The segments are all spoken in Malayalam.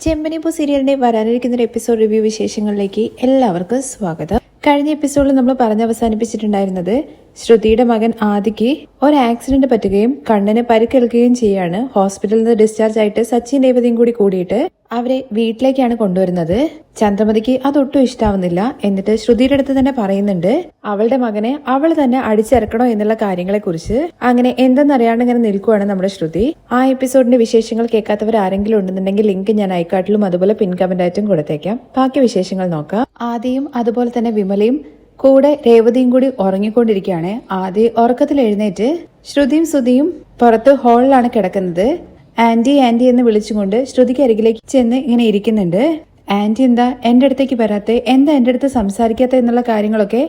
ചെമ്പനിപ്പൂ സീരിയലിന്റെ വരാനിരിക്കുന്ന ഒരു എപ്പിസോഡ് റിവ്യൂ വിശേഷങ്ങളിലേക്ക് എല്ലാവർക്കും സ്വാഗതം. കഴിഞ്ഞ എപ്പിസോഡിൽ നമ്മൾ പറഞ്ഞ് അവസാനിപ്പിച്ചിട്ടുണ്ടായിരുന്നത് ശ്രുതിയുടെ മകൻ ആദിക്ക് ഒരു ആക്സിഡന്റ് പറ്റുകയും കണ്ണിന് പരിക്കേൽക്കുകയും ചെയ്യാണ്. ഹോസ്പിറ്റലിൽ നിന്ന് ഡിസ്ചാർജ് ആയിട്ട് സച്ചിൻ രേവതിയും കൂടി കൂടിയിട്ട് അവരെ വീട്ടിലേക്കാണ് കൊണ്ടുവരുന്നത്. ചന്ദ്രമതിക്ക് അതൊട്ടും ഇഷ്ടാവുന്നില്ല. എന്നിട്ട് ശ്രുതിയുടെ അടുത്ത് തന്നെ പറയുന്നുണ്ട് അവളുടെ മകനെ അവൾ തന്നെ അടിച്ചിറക്കണോ എന്നുള്ള കാര്യങ്ങളെ കുറിച്ച് അങ്ങനെ എന്തെന്നറിയാണ്ട് ഇങ്ങനെ നിൽക്കുവാണ് നമ്മുടെ ശ്രുതി. ആ എപ്പിസോഡിന്റെ വിശേഷങ്ങൾ കേൾക്കാത്തവർ ആരെങ്കിലും ഉണ്ടെന്നുണ്ടെങ്കിൽ ലിങ്ക് ഞാൻ ഐക്കാട്ടിലും അതുപോലെ പിൻ കമന്റ് കൊടുത്തേക്കാം. ബാക്കി വിശേഷങ്ങൾ നോക്കാം. ആദ്യം അതുപോലെ തന്നെ വിമലയും കൂടെ രേവതിയും കൂടി ഉറങ്ങിക്കൊണ്ടിരിക്കുകയാണ്. ആദ്യ ഉറക്കത്തിൽ എഴുന്നേറ്റ് ശ്രുതിയും ശ്രുതിയും പുറത്ത് ഹാളിലാണ് കിടക്കുന്നത്. ആന്റി ആന്റി എന്ന് വിളിച്ചുകൊണ്ട് ശ്രുതിക്ക് അരികിലേക്ക് ചെന്ന് ഇങ്ങനെ ഇരിക്കുന്നുണ്ട്. ആന്റി എന്താ എന്റെ അടുത്തേക്ക് വരാത്തെ? എന്താ എന്റെ അടുത്ത് സംസാരിക്കാത്ത എന്നുള്ള കാര്യങ്ങളൊക്കെ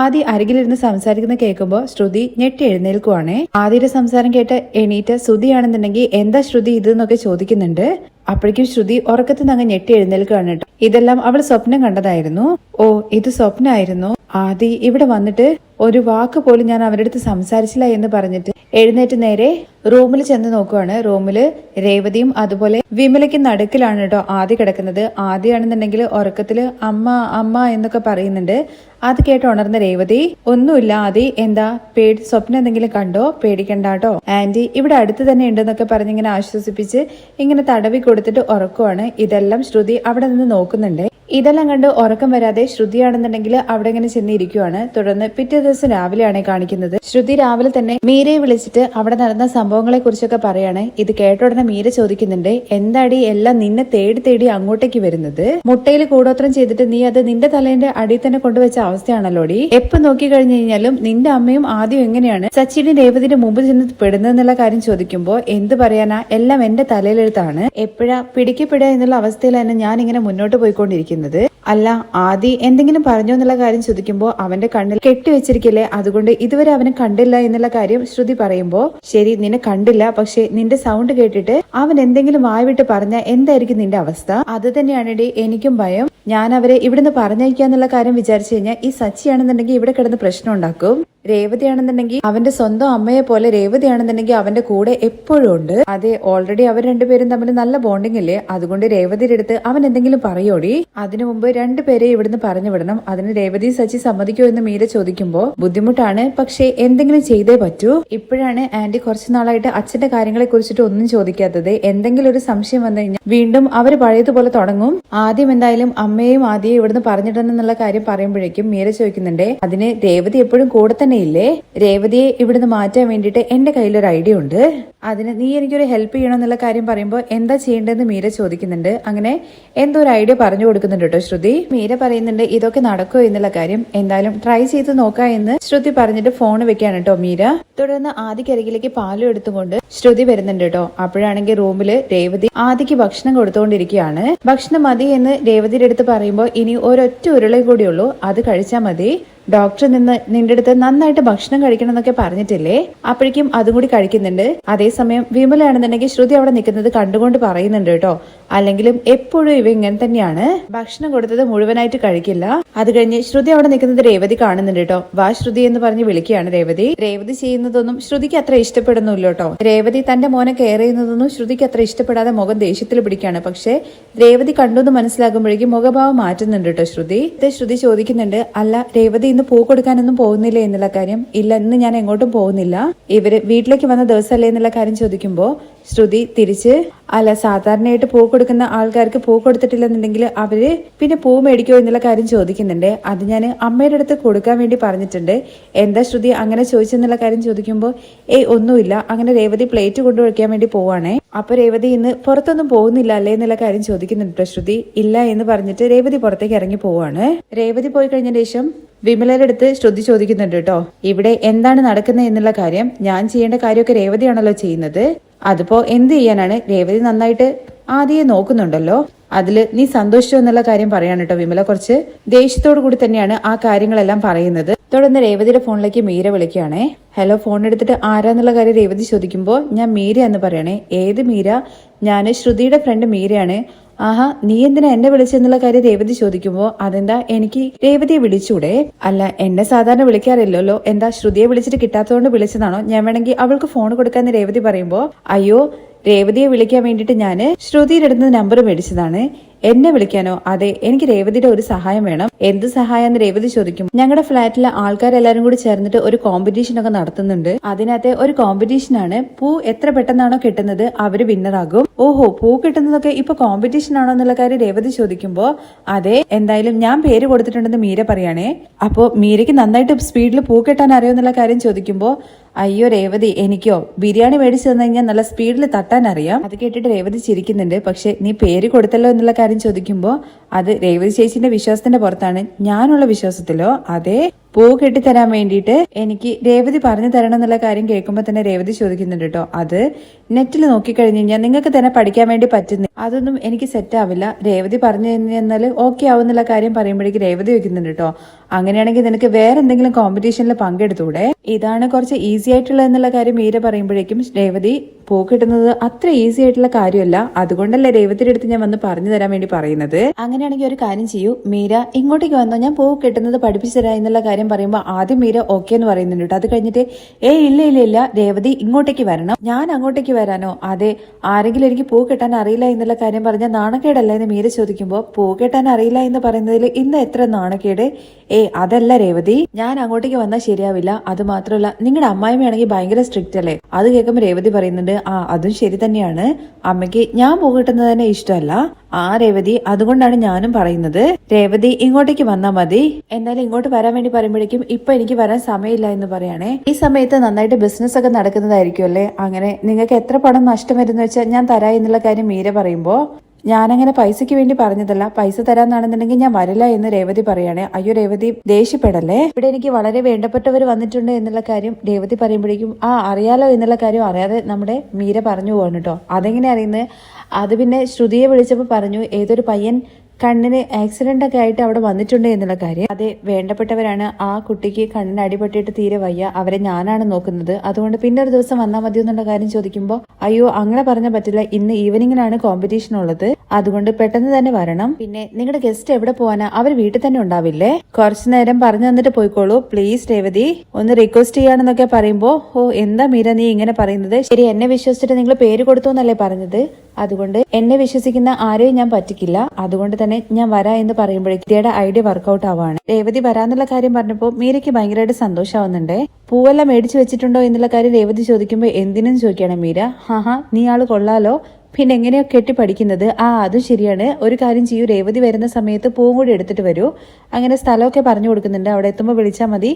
ആദ്യ അരികിലിരുന്ന് സംസാരിക്കുന്ന കേൾക്കുമ്പോൾ ശ്രുതി ഞെട്ടി എഴുന്നേൽക്കുവാണേ. ആദ്യയുടെ സംസാരം കേട്ട് എണീറ്റ് ശ്രുതിയാണെന്നുണ്ടെങ്കിൽ എന്താ ശ്രുതി ഇത് എന്നൊക്കെ ചോദിക്കുന്നുണ്ട്. അപ്പോഴേക്കും ശ്രുതി ഉറക്കത്തിൽ നിന്ന് അങ്ങ് ഞെട്ടി എഴുന്നേൽക്കുകയാണ് കേട്ടോ. ഇതെല്ലാം അവൾ സ്വപ്നം കണ്ടതായിരുന്നു. ഓ ഇത് സ്വപ്നമായിരുന്നു ആദി ഇവിടെ വന്നിട്ട് ഒരു വാക്ക് പോലും ഞാൻ അവരുടെ അടുത്ത് സംസാരിച്ചില്ല എന്ന് പറഞ്ഞിട്ട് എഴുന്നേറ്റ് നേരെ റൂമിൽ ചെന്ന് നോക്കുവാണ്. റൂമിൽ രേവതിയും അതുപോലെ വിമലയ്ക്ക് നടുക്കിലാണ് കേട്ടോ ആദ്യ കിടക്കുന്നത്. ആദ്യമാണെന്നുണ്ടെങ്കിൽ ഉറക്കത്തിൽ അമ്മ അമ്മ എന്നൊക്കെ പറയുന്നുണ്ട്. അത് കേട്ട് ഉണർന്ന രേവതി ഒന്നുമില്ല ആദി എന്താ? പേടി സ്വപ്നം എന്തെങ്കിലും കണ്ടോ? പേടിക്കണ്ട കേട്ടോ. ആന്റി ഇവിടെ അടുത്ത് തന്നെ ഉണ്ടെന്നൊക്കെ പറഞ്ഞിങ്ങനെ ആശ്വസിപ്പിച്ച് ഇങ്ങനെ തടവി കൊടുത്തിട്ട് ഉറക്കുവാണ്. ഇതെല്ലാം ശ്രുതി അവിടെ നിന്ന് നോക്കുന്നുണ്ട്. ഇതെല്ലാം കണ്ട് ഉറക്കം വരാതെ ശ്രുതിയാണെന്നുണ്ടെങ്കിൽ അവിടെ ഇങ്ങനെ ചെന്നിരിക്കുവാണ്. തുടർന്ന് പിറ്റേ ദിവസം രാവിലെയാണ് കാണിക്കുന്നത്. ശ്രുതി രാവിലെ തന്നെ മീരയെ വിളിച്ചിട്ട് അവിടെ നടന്ന സംഭവങ്ങളെ കുറിച്ചൊക്കെ പറയാണ്. ഇത് കേട്ട ഉടനെ മീര ചോദിക്കുന്നുണ്ട് എന്താടി എല്ലാം നിന്നെ തേടി തേടി അങ്ങോട്ടേക്ക് വരുന്നത്? മുട്ടയിൽ കൂടോത്രം ചെയ്തിട്ട് നീ അത് നിന്റെ തലേന്റെ അടിയിൽ തന്നെ കൊണ്ടുവച്ച അവസ്ഥയാണല്ലോടി? എപ്പോ നോക്കി കഴിഞ്ഞു കഴിഞ്ഞാലും നിന്റെ അമ്മയും ആദ്യം എങ്ങനെയാണ് സച്ചിന്റെ രേവതിന്റെ മുമ്പ് ചെന്ന് പെടുന്നതെന്നുള്ള കാര്യം ചോദിക്കുമ്പോ എന്ത് പറയാനാ? എല്ലാം എന്റെ തലയിലെടുത്താണ് എപ്പോഴാ പിടിക്കപ്പെടുക എന്നുള്ള അവസ്ഥയിൽ തന്നെ ഞാൻ ഇങ്ങനെ മുന്നോട്ട് പോയിക്കൊണ്ടിരിക്കുന്നത് അല്ല ആദി എന്തെങ്കിലും പറഞ്ഞോ എന്നുള്ള കാര്യം ചോദിക്കുമ്പോൾ അവന്റെ കണ്ണിൽ കെട്ടിവെച്ചിരിക്കില്ലേ? അതുകൊണ്ട് ഇതുവരെ അവനെ കണ്ടില്ല എന്നുള്ള കാര്യം ശ്രുതി പറയുമ്പോ ശരി നിന്നെ കണ്ടില്ല പക്ഷെ നിന്റെ സൗണ്ട് കേട്ടിട്ട് അവൻ എന്തെങ്കിലും വായ്വിട്ട് പറഞ്ഞ എന്തായിരിക്കും നിന്റെ അവസ്ഥ? അത് തന്നെയാണെടി എനിക്കും ഭയം. ഞാൻ അവരെ ഇവിടുന്ന് പറഞ്ഞയക്കാന്നുള്ള കാര്യം വിചാരിച്ചു കഴിഞ്ഞാൽ ഈ സച്ചിയാണെന്നുണ്ടെങ്കിൽ ഇവിടെ കിടന്ന് പ്രശ്നം ഉണ്ടാക്കും. രേവതിയാണെന്നുണ്ടെങ്കിൽ അവന്റെ സ്വന്തം അമ്മയെ പോലെ രേവതിയാണെന്നുണ്ടെങ്കിൽ അവന്റെ കൂടെ എപ്പോഴും ഉണ്ട്. അതെ ഓൾറെഡി അവർ രണ്ടുപേരും തമ്മിൽ നല്ല ബോണ്ടിങ് ഇല്ലേ? അതുകൊണ്ട് രേവതിയുടെ അടുത്ത് അവൻ എന്തെങ്കിലും പറയോടി? അതിനു മുമ്പ് രണ്ടുപേരെ ഇവിടുന്ന് പറഞ്ഞു വിടണം. അതിന് രേവതി സച്ചി സമ്മതിക്കോ എന്ന് മീര ചോദിക്കുമ്പോ ബുദ്ധിമുട്ടാണ് പക്ഷെ എന്തെങ്കിലും ചെയ്തേ പറ്റൂ? ഇപ്പോഴാണ് ആന്റി കുറച്ചു നാളായിട്ട് അച്ഛന്റെ കാര്യങ്ങളെ കുറിച്ചിട്ട് ഒന്നും ചോദിക്കാത്തത്. എന്തെങ്കിലും ഒരു സംശയം വന്നു കഴിഞ്ഞാൽ വീണ്ടും അവർ പഴയതുപോലെ തുടങ്ങും. ആദ്യം എന്തായാലും അമ്മയും ആദ്യം ഇവിടുന്ന് പറഞ്ഞിട്ടുണ്ടെന്നുള്ള കാര്യം പറയുമ്പോഴേക്കും മീര ചോദിക്കുന്നുണ്ട് അതിന് രേവതി എപ്പോഴും കൂടെ തന്നെ ഇല്ലേ രേവതിയെ ഇവിടുന്ന് മാറ്റാൻ വേണ്ടിയിട്ട് എന്റെ കയ്യിൽ ഒരു ഐഡിയ ഉണ്ട്. അതിന് നീ എനിക്കൊരു ഹെൽപ്പ് ചെയ്യണം എന്നുള്ള കാര്യം പറയുമ്പോൾ എന്താ ചെയ്യേണ്ടതെന്ന് മീര ചോദിക്കുന്നുണ്ട്. അങ്ങനെ എന്തോ ഒരു ഐഡിയ പറഞ്ഞു കൊടുക്കുന്നുണ്ട് കേട്ടോ ശ്രുതി. മീര പറയുന്നുണ്ട് ഇതൊക്കെ നടക്കുമോ എന്നുള്ള കാര്യം എന്തായാലും ട്രൈ ചെയ്ത് നോക്കാം എന്ന് ശ്രുതി പറഞ്ഞിട്ട് ഫോൺ വെക്കാണ് കേട്ടോ മീര. തുടർന്ന് ആദിക്കരികിലേക്ക് പാലും എടുത്തുകൊണ്ട് ശ്രുതി വരുന്നുണ്ട് കേട്ടോ. അപ്പോഴാണെങ്കിൽ റൂമിൽ രേവതി ആദിക്ക് ഭക്ഷണം കൊടുത്തുകൊണ്ടിരിക്കുകയാണ് ഭക്ഷണം മതി എന്ന് രേവതിയുടെ അടുത്ത് പറയുമ്പോൾ ഇനി ഒരൊറ്റ ഉരുളയും കൂടിയുള്ളൂ. അത് കഴിച്ചാൽ മതി. ഡോക്ടർ നിന്ന് നിന്റെ അടുത്ത് നന്നായിട്ട് ഭക്ഷണം കഴിക്കണം എന്നൊക്കെ പറഞ്ഞിട്ടില്ലേ? അപ്പോഴേക്കും അതും കൂടി കഴിക്കുന്നുണ്ട്. അതേസമയം വിമലയാണെന്നുണ്ടെങ്കിൽ ശ്രുതി അവിടെ നിൽക്കുന്നത് കണ്ടുകൊണ്ട് പറയുന്നുണ്ട് കേട്ടോ. അല്ലെങ്കിലും എപ്പോഴും ഇവ ഇങ്ങനെ തന്നെയാണ്. ഭക്ഷണം കൊടുത്തത് മുഴുവനായിട്ട് കഴിക്കില്ല. അത് കഴിഞ്ഞ് ശ്രുതി അവിടെ നിൽക്കുന്നത് രേവതി കാണുന്നുണ്ട് കേട്ടോ. വാ ശ്രുതി എന്ന് പറഞ്ഞ് വിളിക്കുകയാണ് രേവതി. രേവതി ചെയ്യുന്നതൊന്നും ശ്രുതിക്ക് അത്ര ഇഷ്ടപ്പെടുന്നില്ല കേട്ടോ. രേവതി തന്റെ മോനെ കെയർ ചെയ്യുന്നതൊന്നും ശ്രുതിക്ക് അത്ര ഇഷ്ടപ്പെടാതെ മുഖം ദേഷ്യത്തിൽ പിടിക്കുകയാണ്. പക്ഷെ രേവതി കണ്ടു എന്ന് മനസ്സിലാകുമ്പോഴേക്കും മുഖഭാവം മാറ്റുന്നുണ്ട് കേട്ടോ ശ്രുതി. ശ്രുതി ചോദിക്കുന്നുണ്ട് അല്ല രേവതി ഇന്ന് പൂ കൊടുക്കാനൊന്നും പോകുന്നില്ല എന്നുള്ള കാര്യം ഇല്ല ഇന്ന് ഞാൻ എങ്ങോട്ടും പോകുന്നില്ല. ഇവർ വീട്ടിലേക്ക് വന്ന ദിവസമല്ലേ എന്നുള്ള കാര്യം ചോദിക്കുമ്പോ ശ്രുതി തിരിച്ച് അല്ല സാധാരണയായിട്ട് പൂ കൊടുക്കുന്ന ആൾക്കാർക്ക് പൂ കൊടുത്തിട്ടില്ലെന്നുണ്ടെങ്കിൽ അവർ പിന്നെ പൂ മേടിക്കോ എന്നുള്ള കാര്യം ചോദിക്കുന്നുണ്ട്. അത് ഞാൻ അമ്മയുടെ അടുത്ത് കൊടുക്കാൻ വേണ്ടി പറഞ്ഞിട്ടുണ്ട്. എന്താ ശ്രുതി അങ്ങനെ ചോദിച്ചെന്നുള്ള കാര്യം ചോദിക്കുമ്പോൾ ഏയ് ഒന്നുമില്ല. അങ്ങനെ രേവതി പ്ലേറ്റ് കൊണ്ടുവയ്ക്കാൻ വേണ്ടി പോവാണേ. അപ്പൊ രേവതി ഇന്ന് പുറത്തൊന്നും പോകുന്നില്ല അല്ലേ എന്നുള്ള കാര്യം ചോദിക്കുന്നുണ്ട് ശ്രുതി. ഇല്ല എന്ന് പറഞ്ഞിട്ട് രേവതി പുറത്തേക്ക് ഇറങ്ങി പോവാണ്. രേവതി പോയി കഴിഞ്ഞ ശേഷം വിമലയുടെ അടുത്ത് ശ്രുതി ചോദിക്കുന്നുണ്ട് കേട്ടോ ഇവിടെ എന്താണ് നടക്കുന്നത് എന്നുള്ള കാര്യം ഞാൻ ചെയ്യേണ്ട കാര്യമൊക്കെ രേവതിയാണല്ലോ ചെയ്യുന്നത്. അതിപ്പോ എന്ത് ചെയ്യാനാണ്? രേവതി നന്നായിട്ട് ആദ്യം നോക്കുന്നുണ്ടല്ലോ. അതിൽ നീ സന്തോഷിച്ചു എന്നുള്ള കാര്യം പറയാണ് കേട്ടോ വിമല കുറച്ച്. ദേഷ്യത്തോടു കൂടി തന്നെയാണ് ആ കാര്യങ്ങളെല്ലാം പറയുന്നത്. തുടർന്ന് രേവതിയുടെ ഫോണിലേക്ക് മീര വിളിക്കുകയാണേ. ഹലോ ഫോൺ എടുത്തിട്ട് ആരാന്നുള്ള കാര്യം രേവതി ചോദിക്കുമ്പോൾ ഞാൻ മീര എന്ന് പറയണേ. ഏത് മീര? ഞാൻ ശ്രുതിയുടെ ഫ്രണ്ട് മീരയാണ്. ആഹാ നീ എന്തിനാ എന്നെ വിളിച്ചെന്നുള്ള കാര്യം രേവതി ചോദിക്കുമ്പോ അതെന്താ എനിക്ക് രേവതിയെ വിളിച്ചൂടെ? അല്ല എന്നെ സാധാരണ വിളിക്കാറില്ലല്ലോ. എന്താ ശ്രുതിയെ വിളിച്ചിട്ട് കിട്ടാത്തതുകൊണ്ട് വിളിച്ചതാണോ ഞാൻ വേണമെങ്കിൽ അവൾക്ക് ഫോൺ കൊടുക്കാന്ന് രേവതി പറയുമ്പോ അയ്യോ രേവതിയെ വിളിക്കാൻ വേണ്ടിയിട്ട് ഞാൻ ശ്രുതിയുടെ നമ്പർ മേടിച്ചതാണ്. എന്നെ വിളിക്കാനോ? അതെ എനിക്ക് രേവതിയുടെ ഒരു സഹായം വേണം. എന്ത് സഹായം എന്ന് രേവതി ചോദിക്കും. ഞങ്ങളുടെ ഫ്ലാറ്റിലെ ആൾക്കാരെല്ലാരും കൂടി ചേർന്നിട്ട് ഒരു കോമ്പറ്റീഷൻ ഒക്കെ നടത്തുന്നുണ്ട്. അതിനകത്തെ ഒരു കോമ്പറ്റീഷൻ ആണ് പൂ എത്ര പെട്ടെന്നാണോ കിട്ടുന്നത് അവർ വിന്നറാകും ഓഹോ പൂ കിട്ടുന്നതൊക്കെ ഇപ്പൊ കോമ്പറ്റീഷൻ ആണോ എന്നുള്ള കാര്യം രേവതി ചോദിക്കുമ്പോ അതെ എന്തായാലും ഞാൻ പേര് കൊടുത്തിട്ടുണ്ടെന്ന് മീര പറയാണേ. അപ്പോ മീരയ്ക്ക് നന്നായിട്ട് സ്പീഡിൽ പൂ കെട്ടാൻ അറിയോ എന്നുള്ള കാര്യം ചോദിക്കുമ്പോ അയ്യോ രേവതി എനിക്കോ? ബിരിയാണി മേടിച്ചു തന്നു നല്ല സ്പീഡിൽ തട്ടാൻ അറിയാം. അത് കേട്ടിട്ട് രേവതി ചിരിക്കുന്നുണ്ട്. പക്ഷെ നീ പേര് കൊടുത്തല്ലോ എന്നുള്ള കാര്യം ചോദിക്കുമ്പോൾ അത് രേവതി ചേച്ചിന്റെ വിശ്വാസത്തിന്റെ പുറത്താണ്. ഞാനുള്ള വിശ്വാസത്തിലോ? അതെ. പൂ കെട്ടിത്തരാൻ വേണ്ടിയിട്ട് എനിക്ക് രേവതി പറഞ്ഞു തരണം എന്നുള്ള കാര്യം കേൾക്കുമ്പോൾ തന്നെ രേവതി ചോദിക്കുന്നുണ്ട് കേട്ടോ അത് നെറ്റിൽ നോക്കിക്കഴിഞ്ഞ് കഴിഞ്ഞാൽ നിങ്ങൾക്ക് തന്നെ പഠിക്കാൻ വേണ്ടി പറ്റുന്ന അതൊന്നും എനിക്ക് സെറ്റ് ആവില്ല. രേവതി പറഞ്ഞു കഴിഞ്ഞാൽ ഓക്കെ ആവും എന്നുള്ള കാര്യം പറയുമ്പോഴേക്ക് രേവതി വെക്കുന്നുണ്ട് കേട്ടോ അങ്ങനെയാണെങ്കിൽ നിനക്ക് വേറെ എന്തെങ്കിലും കോമ്പറ്റീഷനിൽ പങ്കെടുത്തൂടെ? ഇതാണ് കുറച്ച് ഈസി ആയിട്ടുള്ള എന്നുള്ള കാര്യം മീര പറയുമ്പോഴേക്കും രേവതി പൂ അത്ര ഈസി ആയിട്ടുള്ള കാര്യമല്ല. അതുകൊണ്ടല്ലേ രേവതിയുടെ അടുത്ത് ഞാൻ വന്ന് പറഞ്ഞു തരാൻ വേണ്ടി പറയുന്നത്. അങ്ങനെയാണെങ്കിൽ ഒരു കാര്യം ചെയ്യൂ. മീര ഇങ്ങോട്ടേക്ക് വന്നോ. ഞാൻ പൂ കിട്ടുന്നത് പഠിപ്പിച്ചു തരാം എന്നുള്ള കാര്യം പറയുമ്പോൾ ആദ്യം മീര ഓക്കെ എന്ന് പറയുന്നുണ്ട് കേട്ടോ അത് കഴിഞ്ഞിട്ട് ഏ ഇല്ല ഇല്ല ഇല്ല. രേവതി ഇങ്ങോട്ടേക്ക് വരണം. ഞാൻ അങ്ങോട്ടേക്ക് വരാനോ? അതെ ആരെങ്കിലും എനിക്ക് പൂ കെട്ടാൻ അറിയില്ല എന്നുള്ള കാര്യം പറഞ്ഞാൽ നാണക്കേടല്ല എന്ന് മീര ചോദിക്കുമ്പോൾ പൂ കെട്ടാൻ അറിയില്ല എന്ന് പറയുന്നതിൽ ഇന്ന് എത്ര നാണക്കേട്? ഏ അതല്ല രേവതി. ഞാൻ അങ്ങോട്ടേക്ക് വന്നാൽ ശരിയാവില്ല. അത് മാത്രമല്ല നിങ്ങളുടെ അമ്മായിമ്മയാണെങ്കിൽ ഭയങ്കര സ്ട്രിക്റ്റ് അല്ലേ? അത് കേൾക്കുമ്പോൾ രേവതി പറയുന്നുണ്ട് ആ അതും ശരി തന്നെയാണ്. അമ്മയ്ക്ക് ഞാൻ പോകിട്ടുന്നത് തന്നെ ഇഷ്ടമല്ല. ആ രേവതി അതുകൊണ്ടാണ് ഞാനും പറയുന്നത്. രേവതി ഇങ്ങോട്ടേക്ക് വന്നാൽ മതി. എന്നാലും ഇങ്ങോട്ട് വരാൻ വേണ്ടി പറയുമ്പോഴേക്കും ഇപ്പൊ എനിക്ക് വരാൻ സമയമില്ല എന്ന് പറയണേ. ഈ സമയത്ത് നന്നായിട്ട് ബിസിനസ് ഒക്കെ നടക്കുന്നതായിരിക്കും അല്ലേ? അങ്ങനെ നിങ്ങൾക്ക് എത്ര പണം നഷ്ടം വരുന്ന വെച്ചാൽ ഞാൻ തരാ എന്നുള്ള കാര്യം മീര പറയുമ്പോ ഞാനങ്ങനെ പൈസയ്ക്ക് വേണ്ടി പറഞ്ഞതല്ല. പൈസ തരാന്നാണെന്നുണ്ടെങ്കിൽ ഞാൻ വരില്ല എന്ന് രേവതി പറയാണ്. അയ്യോ രേവതി ദേഷ്യപ്പെടല്ലേ? ഇവിടെ എനിക്ക് വളരെ വേണ്ടപ്പെട്ടവർ വന്നിട്ടുണ്ട് എന്നുള്ള കാര്യം രേവതി പറയുമ്പോഴേക്കും ആ അറിയാലോ എന്നുള്ള കാര്യം അറിയാതെ നമ്മുടെ മീര പറഞ്ഞു പോകണം കേട്ടോ. അതെങ്ങനെ അറിയുന്നത്? അത് പിന്നെ ശ്രുതിയെ വിളിച്ചപ്പോൾ പറഞ്ഞു ഏതൊരു പയ്യൻ കണ്ണിന് ആക്സിഡന്റ് ഒക്കെ ആയിട്ട് അവിടെ വന്നിട്ടുണ്ട് എന്നുള്ള കാര്യം. അതെ വേണ്ടപ്പെട്ടവരാണ് ആ കുട്ടിക്ക് കണ്ണിന് അടിപെട്ടിട്ട് തീരെ വയ്യ. അവരെ ഞാനാണ് നോക്കുന്നത്. അതുകൊണ്ട് പിന്നെ ഒരു ദിവസം വന്നാൽ മതി എന്നുള്ള കാര്യം ചോദിക്കുമ്പോൾ അയ്യോ അങ്ങനെ പറഞ്ഞ പറ്റില്ല. ഇന്ന് ഈവനിങ്ങിനാണ് കോമ്പറ്റീഷൻ ഉള്ളത്. അതുകൊണ്ട് പെട്ടെന്ന് തന്നെ വരണം. പിന്നെ നിങ്ങളുടെ ഗസ്റ്റ് എവിടെ പോവാനാ? അവർ വീട്ടിൽ തന്നെ ഉണ്ടാവില്ലേ? കുറച്ചു നേരം പറഞ്ഞു തന്നിട്ട് പോയിക്കോളൂ. പ്ലീസ് രേവതി. ഒന്ന് റിക്വസ്റ്റ് ചെയ്യാണെന്നൊക്കെ പറയുമ്പോൾ ഓ എന്താ മീര നീ ഇങ്ങനെ പറയുന്നത്? ശരി എന്നെ വിശ്വസിച്ചിട്ട് നിങ്ങൾ പേര് കൊടുത്തു എന്നല്ലേ പറഞ്ഞത്? അതുകൊണ്ട് എന്നെ വിശ്വസിക്കുന്ന ആരെയും ഞാൻ പറ്റിക്കില്ല. അതുകൊണ്ട് തന്നെ ഞാൻ വരാ എന്ന് പറയുമ്പോഴേക്കും ഇതയുടെ ഐഡിയ വർക്കൗട്ട് ആവാണ്. രേവതി വരാന്നുള്ള കാര്യം പറഞ്ഞപ്പോൾ മീരയ്ക്ക് ഭയങ്കരമായിട്ട് സന്തോഷമാവുന്നുണ്ട് പൂവെല്ലാം മേടിച്ചു വെച്ചിട്ടുണ്ടോ എന്നുള്ള കാര്യം രേവതി ചോദിക്കുമ്പോൾ എന്തിനും ചോദിക്കണം മീര. ഹാ നീ ആൾ കൊള്ളാലോ. പിന്നെ എങ്ങനെയാ കെട്ടി പഠിക്കുന്നത്? ആ അതും ശരിയാണ്. ഒരു കാര്യം ചെയ്യൂ. രേവതി വരുന്ന സമയത്ത് പൂവും കൂടി എടുത്തിട്ട് വരൂ. അങ്ങനെ സ്ഥലമൊക്കെ പറഞ്ഞു കൊടുക്കുന്നുണ്ട്. അവിടെ എത്തുമ്പോൾ വിളിച്ചാൽ മതി.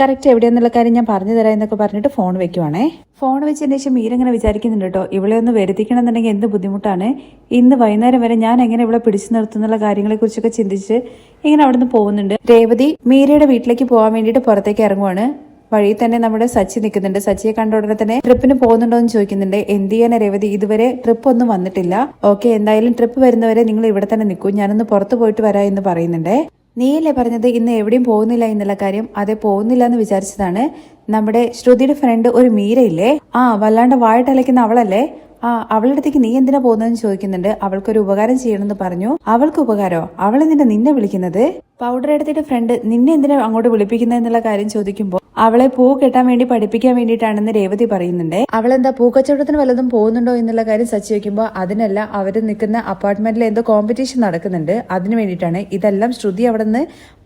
കറക്റ്റ് എവിടെയെന്നുള്ള കാര്യം ഞാൻ പറഞ്ഞു തരാം എന്നൊക്കെ പറഞ്ഞിട്ട് ഫോൺ വെക്കുവാണേ. ഫോൺ വെച്ചതിന് ശേഷം മീരങ്ങനെ വിചാരിക്കുന്നുണ്ട് കേട്ടോ. ഇവളെ ഒന്ന് വരുത്തിക്കണം എന്നുണ്ടെങ്കിൽ എന്ത് ബുദ്ധിമുട്ടാണ്? ഇന്ന് വൈകുന്നേരം വരെ ഞാൻ എങ്ങനെ ഇവളെ പിടിച്ചു നിർത്തുന്നുള്ള കാര്യങ്ങളെ കുറിച്ചൊക്കെ ചിന്തിച്ച് ഇങ്ങനെ അവിടുന്ന് പോകുന്നുണ്ട്. രേവതി മീരയുടെ വീട്ടിലേക്ക് പോകാൻ വേണ്ടിയിട്ട് പുറത്തേക്ക് ഇറങ്ങുവാണ്. വഴിയിൽ തന്നെ നമ്മുടെ സച്ചി നിൽക്കുന്നുണ്ട്. സച്ചിയെ കണ്ട ഉടനെ തന്നെ ട്രിപ്പിന് പോകുന്നുണ്ടോ എന്ന് ചോദിക്കുന്നുണ്ട്. എന്ത് ചെയ്യാനാ രേവതി? ഇതുവരെ ട്രിപ്പ് ഒന്നും വന്നിട്ടില്ല. ഓക്കെ എന്തായാലും ട്രിപ്പ് വരുന്നവരെ നിങ്ങൾ ഇവിടെ തന്നെ നിൽക്കൂ. ഞാനൊന്ന് പുറത്ത് പോയിട്ട് വരാം എന്ന് പറയുന്നുണ്ട്. നീയല്ലേ പറഞ്ഞത് ഇന്ന് എവിടെയും പോകുന്നില്ല എന്നുള്ള കാര്യം? അതെ പോകുന്നില്ല എന്ന് വിചാരിച്ചതാണ്. നമ്മുടെ ശ്രുതിയുടെ ഫ്രണ്ട് ഒരു മീരയില്ലേ? ആ വല്ലാണ്ട് വായിട്ടലയ്ക്കുന്ന അവളല്ലേ? ആ അവളുടെ അടുത്തേക്ക് നീ എന്തിനാ പോകുന്നതെന്ന് ചോദിക്കുന്നുണ്ട്. അവൾക്കൊരു ഉപകാരം ചെയ്യണമെന്ന് പറഞ്ഞു. അവൾക്ക് ഉപകാരോ? അവളെന്തിനാ നിന്നെ വിളിക്കുന്നത്? പൗഡർ എടുത്തിട്ട് ഫ്രണ്ട് നിന്നെ എന്തിനാ അങ്ങോട്ട് വിളിപ്പിക്കുന്നത് എന്നുള്ള കാര്യം ചോദിക്കുമ്പോൾ അവളെ പൂ കെട്ടാൻ വേണ്ടി പഠിപ്പിക്കാൻ വേണ്ടിയിട്ടാണെന്ന് രേവതി പറയുന്നുണ്ട്. അവളെന്താ പൂക്കച്ചവടത്തിന് വല്ലതും പോകുന്നുണ്ടോ എന്നുള്ള കാര്യം സച്ച് വെക്കുമ്പോൾ അതിനല്ല അവർ നിൽക്കുന്ന അപ്പാർട്ട്മെന്റിൽ എന്തോ കോമ്പറ്റീഷൻ നടക്കുന്നുണ്ട്. അതിന് വേണ്ടിയിട്ടാണ് ഇതെല്ലാം ശ്രുതി അവിടെ നിന്ന്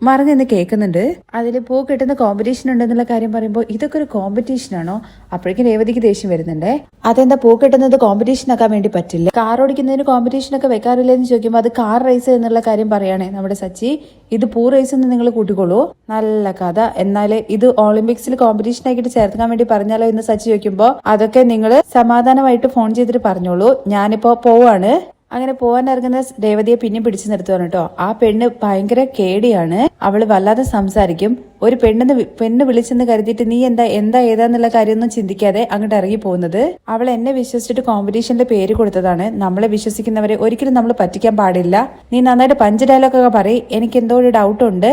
മറിഞ്ഞ് നിന്ന് കേൾക്കുന്നുണ്ട്. അതിൽ പൂ കെട്ടുന്ന കോമ്പറ്റീഷൻ ഉണ്ടെന്നുള്ള കാര്യം പറയുമ്പോൾ ഇതൊക്കെ ഒരു കോമ്പറ്റീഷൻ ആണോ? അപ്പോഴേക്കും രേവതിക്ക് ദേഷ്യം വരുന്നുണ്ട്. അതെന്താ പൂ കെട്ടുന്നത് കോമ്പറ്റീഷൻ ആക്കാൻ വേണ്ടി പറ്റില്ല. കാർ ഓടിക്കുന്നതിന് കോമ്പറ്റീഷൻ ഒക്കെ വെക്കാറില്ല എന്ന് ചോദിക്കുമ്പോൾ അത് കാർ റേസ് എന്നുള്ള കാര്യം പറയുകയാണെ നമ്മുടെ സച്ചി. ഇത് പൂ റൈസ് എന്ന് നിങ്ങൾ കൂട്ടിക്കോളൂ. നല്ല കഥ. എന്നാൽ ഇത് ഒളിമ്പിക്സിൽ കോമ്പറ്റീഷൻ ആക്കിയിട്ട് ചേർക്കാൻ വേണ്ടി പറഞ്ഞാലോ എന്ന് സച്ചി ചോദിക്കുമ്പോൾ അതൊക്കെ നിങ്ങൾ സമാധാനമായിട്ട് ഫോൺ ചെയ്തിട്ട് പറഞ്ഞോളൂ. ഞാനിപ്പോ പോവാണ്. അങ്ങനെ പോവാൻ ഇറങ്ങുന്ന രേവതിയെ പിന്നെ പിടിച്ചു നിർത്തുവാണ് കേട്ടോ. ആ പെണ്ണ് ഭയങ്കര കേടിയാണ്. അവൾ വല്ലാതെ സംസാരിക്കും. ഒരു പെണ്ണെന്ന് പെണ്ണ് വിളിച്ചെന്ന് കരുതിയിട്ട് നീ എന്താ എന്താ ഏതാന്നുള്ള കാര്യമൊന്നും ചിന്തിക്കാതെ അങ്ങോട്ട് ഇറങ്ങി പോകുന്നത്. അവൾ എന്നെ വിശ്വസിച്ചിട്ട് കോമ്പറ്റീഷന്റെ പേര് കൊടുത്തതാണ്. നമ്മളെ വിശ്വസിക്കുന്നവരെ ഒരിക്കലും നമ്മൾ പറ്റിക്കാൻ പാടില്ല. നീ നന്നായിട്ട് പഞ്ച് ഡയലോഗൊക്കെ പറയും. എനിക്ക് എന്തോ ഒരു ഡൗട്ട് ഉണ്ട്.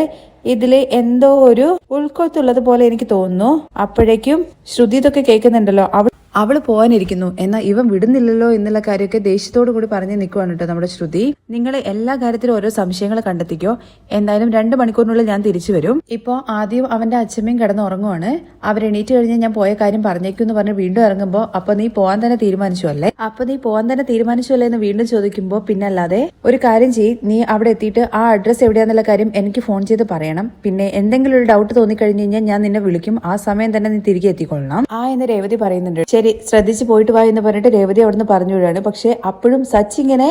ഇതിൽ എന്തോ ഒരു ഉൾക്കൊത്തുള്ളത് പോലെ എനിക്ക് തോന്നുന്നു. അപ്പോഴേക്കും ശ്രുതി ഇതൊക്കെ കേൾക്കുന്നുണ്ടല്ലോ. അവൾ അവൾ പോകാനിരിക്കുന്നു എന്നാൽ ഇവൻ വിടുന്നില്ലല്ലോ എന്നുള്ള കാര്യമൊക്കെ ദേഷ്യത്തോടു കൂടി പറഞ്ഞ് നിൽക്കുവാണ് കേട്ടോ നമ്മുടെ ശ്രുതി. നിങ്ങൾ എല്ലാ കാര്യത്തിലും ഓരോ സംശയങ്ങൾ കണ്ടെത്തിക്കോ. എന്തായാലും രണ്ട് മണിക്കൂറിനുള്ളിൽ ഞാൻ തിരിച്ചു വരും. ഇപ്പോൾ ആദ്യം അവന്റെ അച്ഛമ്മയും കിടന്ന് ഉറങ്ങുവാണ് അവരെണീറ്റ് കഴിഞ്ഞ് ഞാൻ പോയ കാര്യം പറഞ്ഞേക്കും എന്ന് പറഞ്ഞ് വീണ്ടും ഇറങ്ങുമ്പോൾ അപ്പൊ നീ പോകാൻ തന്നെ തീരുമാനിച്ചു അല്ലേ? അപ്പൊ നീ പോകാൻ തന്നെ തീരുമാനിച്ചു അല്ലേ എന്ന് വീണ്ടും ചോദിക്കുമ്പോൾ പിന്നല്ലാതെ ഒരു കാര്യം ചെയ്യ്. നീ അവിടെ എത്തിയിട്ട് ആ അഡ്രസ്സ് എവിടെയാന്നുള്ള കാര്യം എനിക്ക് ഫോൺ ചെയ്ത് പറയണം. പിന്നെ എന്തെങ്കിലും ഒരു ഡൗട്ട് തോന്നിക്കഴിഞ്ഞ് കഴിഞ്ഞാൽ ഞാൻ നിന്നെ വിളിക്കും. ആ സമയം തന്നെ നീ തിരികെ എത്തിക്കൊള്ളണം. ആ എന്ന് രേവതി പറയുന്നുണ്ട്. ശരി ശ്രദ്ധിച്ച് പോയിട്ട് വാ എന്ന് പറഞ്ഞിട്ട് രേവതി അവിടുന്ന് പറഞ്ഞു വിടുകയാണ്. പക്ഷെ അപ്പോഴും സച്ച് ഇങ്ങനെ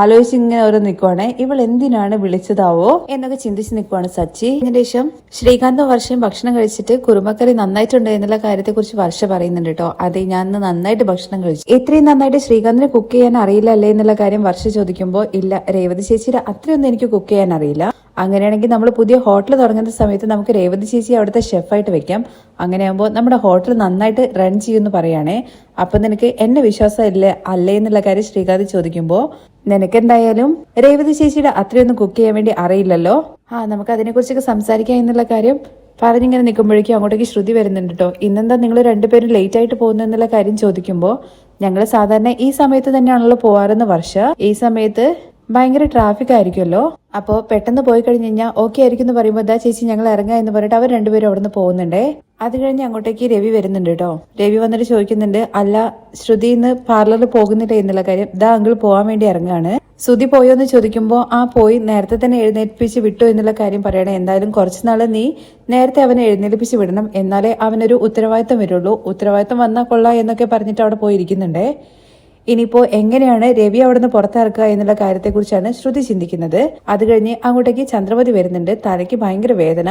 ആലോചിച്ച് ഇങ്ങനെ ഓരോ നിൽക്കുവാണ് ഇവൾ എന്തിനാണ് വിളിച്ചതാവോ എന്നൊക്കെ ചിന്തിച്ച് നിൽക്കുവാണ് സച്ചി. അതിന് ശേഷം ശ്രീകാന്ത് വർഷം ഭക്ഷണം കഴിച്ചിട്ട് കുറുമക്കറി നന്നായിട്ടുണ്ട് എന്നുള്ള കാര്യത്തെ കുറിച്ച് വർഷ പറയുന്നുണ്ട് കേട്ടോ. അതെ ഞാൻ നന്നായിട്ട് ഭക്ഷണം കഴിച്ചു. ഇത്രയും നന്നായിട്ട് ശ്രീകാന്തിന് കുക്ക് ചെയ്യാൻ അറിയില്ല അല്ലേ എന്നുള്ള കാര്യം വർഷ ചോദിക്കുമ്പോൾ ഇല്ല രേവതി ചേച്ചിയുടെ അത്രയൊന്നും എനിക്ക് കുക്ക് ചെയ്യാൻ അറിയില്ല. അങ്ങനെയാണെങ്കിൽ നമ്മൾ പുതിയ ഹോട്ടൽ തുടങ്ങുന്ന സമയത്ത് നമുക്ക് രേവതി ചേച്ചി അവിടുത്തെ ഷെഫായിട്ട് വെക്കാം. അങ്ങനെയാകുമ്പോൾ നമ്മുടെ ഹോട്ടൽ നന്നായിട്ട് റൺ ചെയ്യുമെന്ന് പറയുകയാണേ. അപ്പം നിനക്ക് എന്നെ വിശ്വാസം ഇല്ല അല്ലേ എന്നുള്ള കാര്യം ശ്രീകാന്ത് ചോദിക്കുമ്പോൾ നിനക്കെന്തായാലും രേവതി ചേച്ചിയുടെ അത്രയൊന്നും കുക്ക് ചെയ്യാൻ വേണ്ടി അറിയില്ലല്ലോ. ആ നമുക്ക് അതിനെക്കുറിച്ചൊക്കെ സംസാരിക്കാം എന്നുള്ള കാര്യം പറഞ്ഞിങ്ങനെ നിൽക്കുമ്പോഴേക്കും അങ്ങോട്ടേക്ക് ശ്രുതി വരുന്നുണ്ട് കേട്ടോ ഇന്നെന്താ നിങ്ങൾ രണ്ടുപേരും ലേറ്റ് ആയിട്ട് പോകുന്നു എന്നുള്ള കാര്യം ചോദിക്കുമ്പോൾ ഞങ്ങൾ സാധാരണ ഈ സമയത്ത് തന്നെയാണല്ലോ പോവാറെന്ന് വർഷ. ഈ സമയത്ത് ഭയങ്കര ട്രാഫിക് ആയിരിക്കുമല്ലോ? അപ്പോ പെട്ടെന്ന് പോയി കഴിഞ്ഞ് കഴിഞ്ഞാൽ ഓക്കെ ആയിരിക്കും എന്ന് പറയുമ്പോൾ ദാ ചേച്ചി ഞങ്ങൾ ഇറങ്ങുക എന്ന് പറഞ്ഞിട്ട് അവർ രണ്ടുപേരും അവിടെ നിന്ന് പോകുന്നുണ്ടേ. അത് കഴിഞ്ഞ് അങ്ങോട്ടേക്ക് രവി വരുന്നുണ്ട് കേട്ടോ. രവി വന്നിട്ട് ചോദിക്കുന്നുണ്ട് അല്ല ശ്രുതി ഇന്ന് പാർലറിൽ പോകുന്നില്ല എന്നുള്ള കാര്യം? ദാ അങ്കിൾ പോകാൻ വേണ്ടി ഇറങ്ങാണ്. ശ്രുതി പോയോ എന്ന് ചോദിക്കുമ്പോൾ ആ പോയി. നേരത്തെ തന്നെ എഴുന്നേൽപ്പിച്ച് വിട്ടു എന്നുള്ള കാര്യം പറയണേ. എന്തായാലും കുറച്ച് നാൾ നീ നേരത്തെ അവനെ എഴുന്നേൽപ്പിച്ച് വിടണം. എന്നാലേ അവനൊരു ഉത്തരവാദിത്തം വരുള്ളൂ. ഉത്തരവാദിത്തം വന്നാൽ കൊള്ളാം എന്നൊക്കെ പറഞ്ഞിട്ട് അവിടെ പോയിരിക്കുന്നുണ്ടേ. ഇനിയിപ്പോ എങ്ങനെയാണ് രവി അവിടുന്ന് പുറത്തിറക്കുക എന്നുള്ള കാര്യത്തെക്കുറിച്ചാണ് ശ്രുതി ചിന്തിക്കുന്നത്. അത് കഴിഞ്ഞ് അങ്ങോട്ടേക്ക് ചന്ദ്രമതി വരുന്നുണ്ട്. തലയ്ക്ക് ഭയങ്കര വേദന.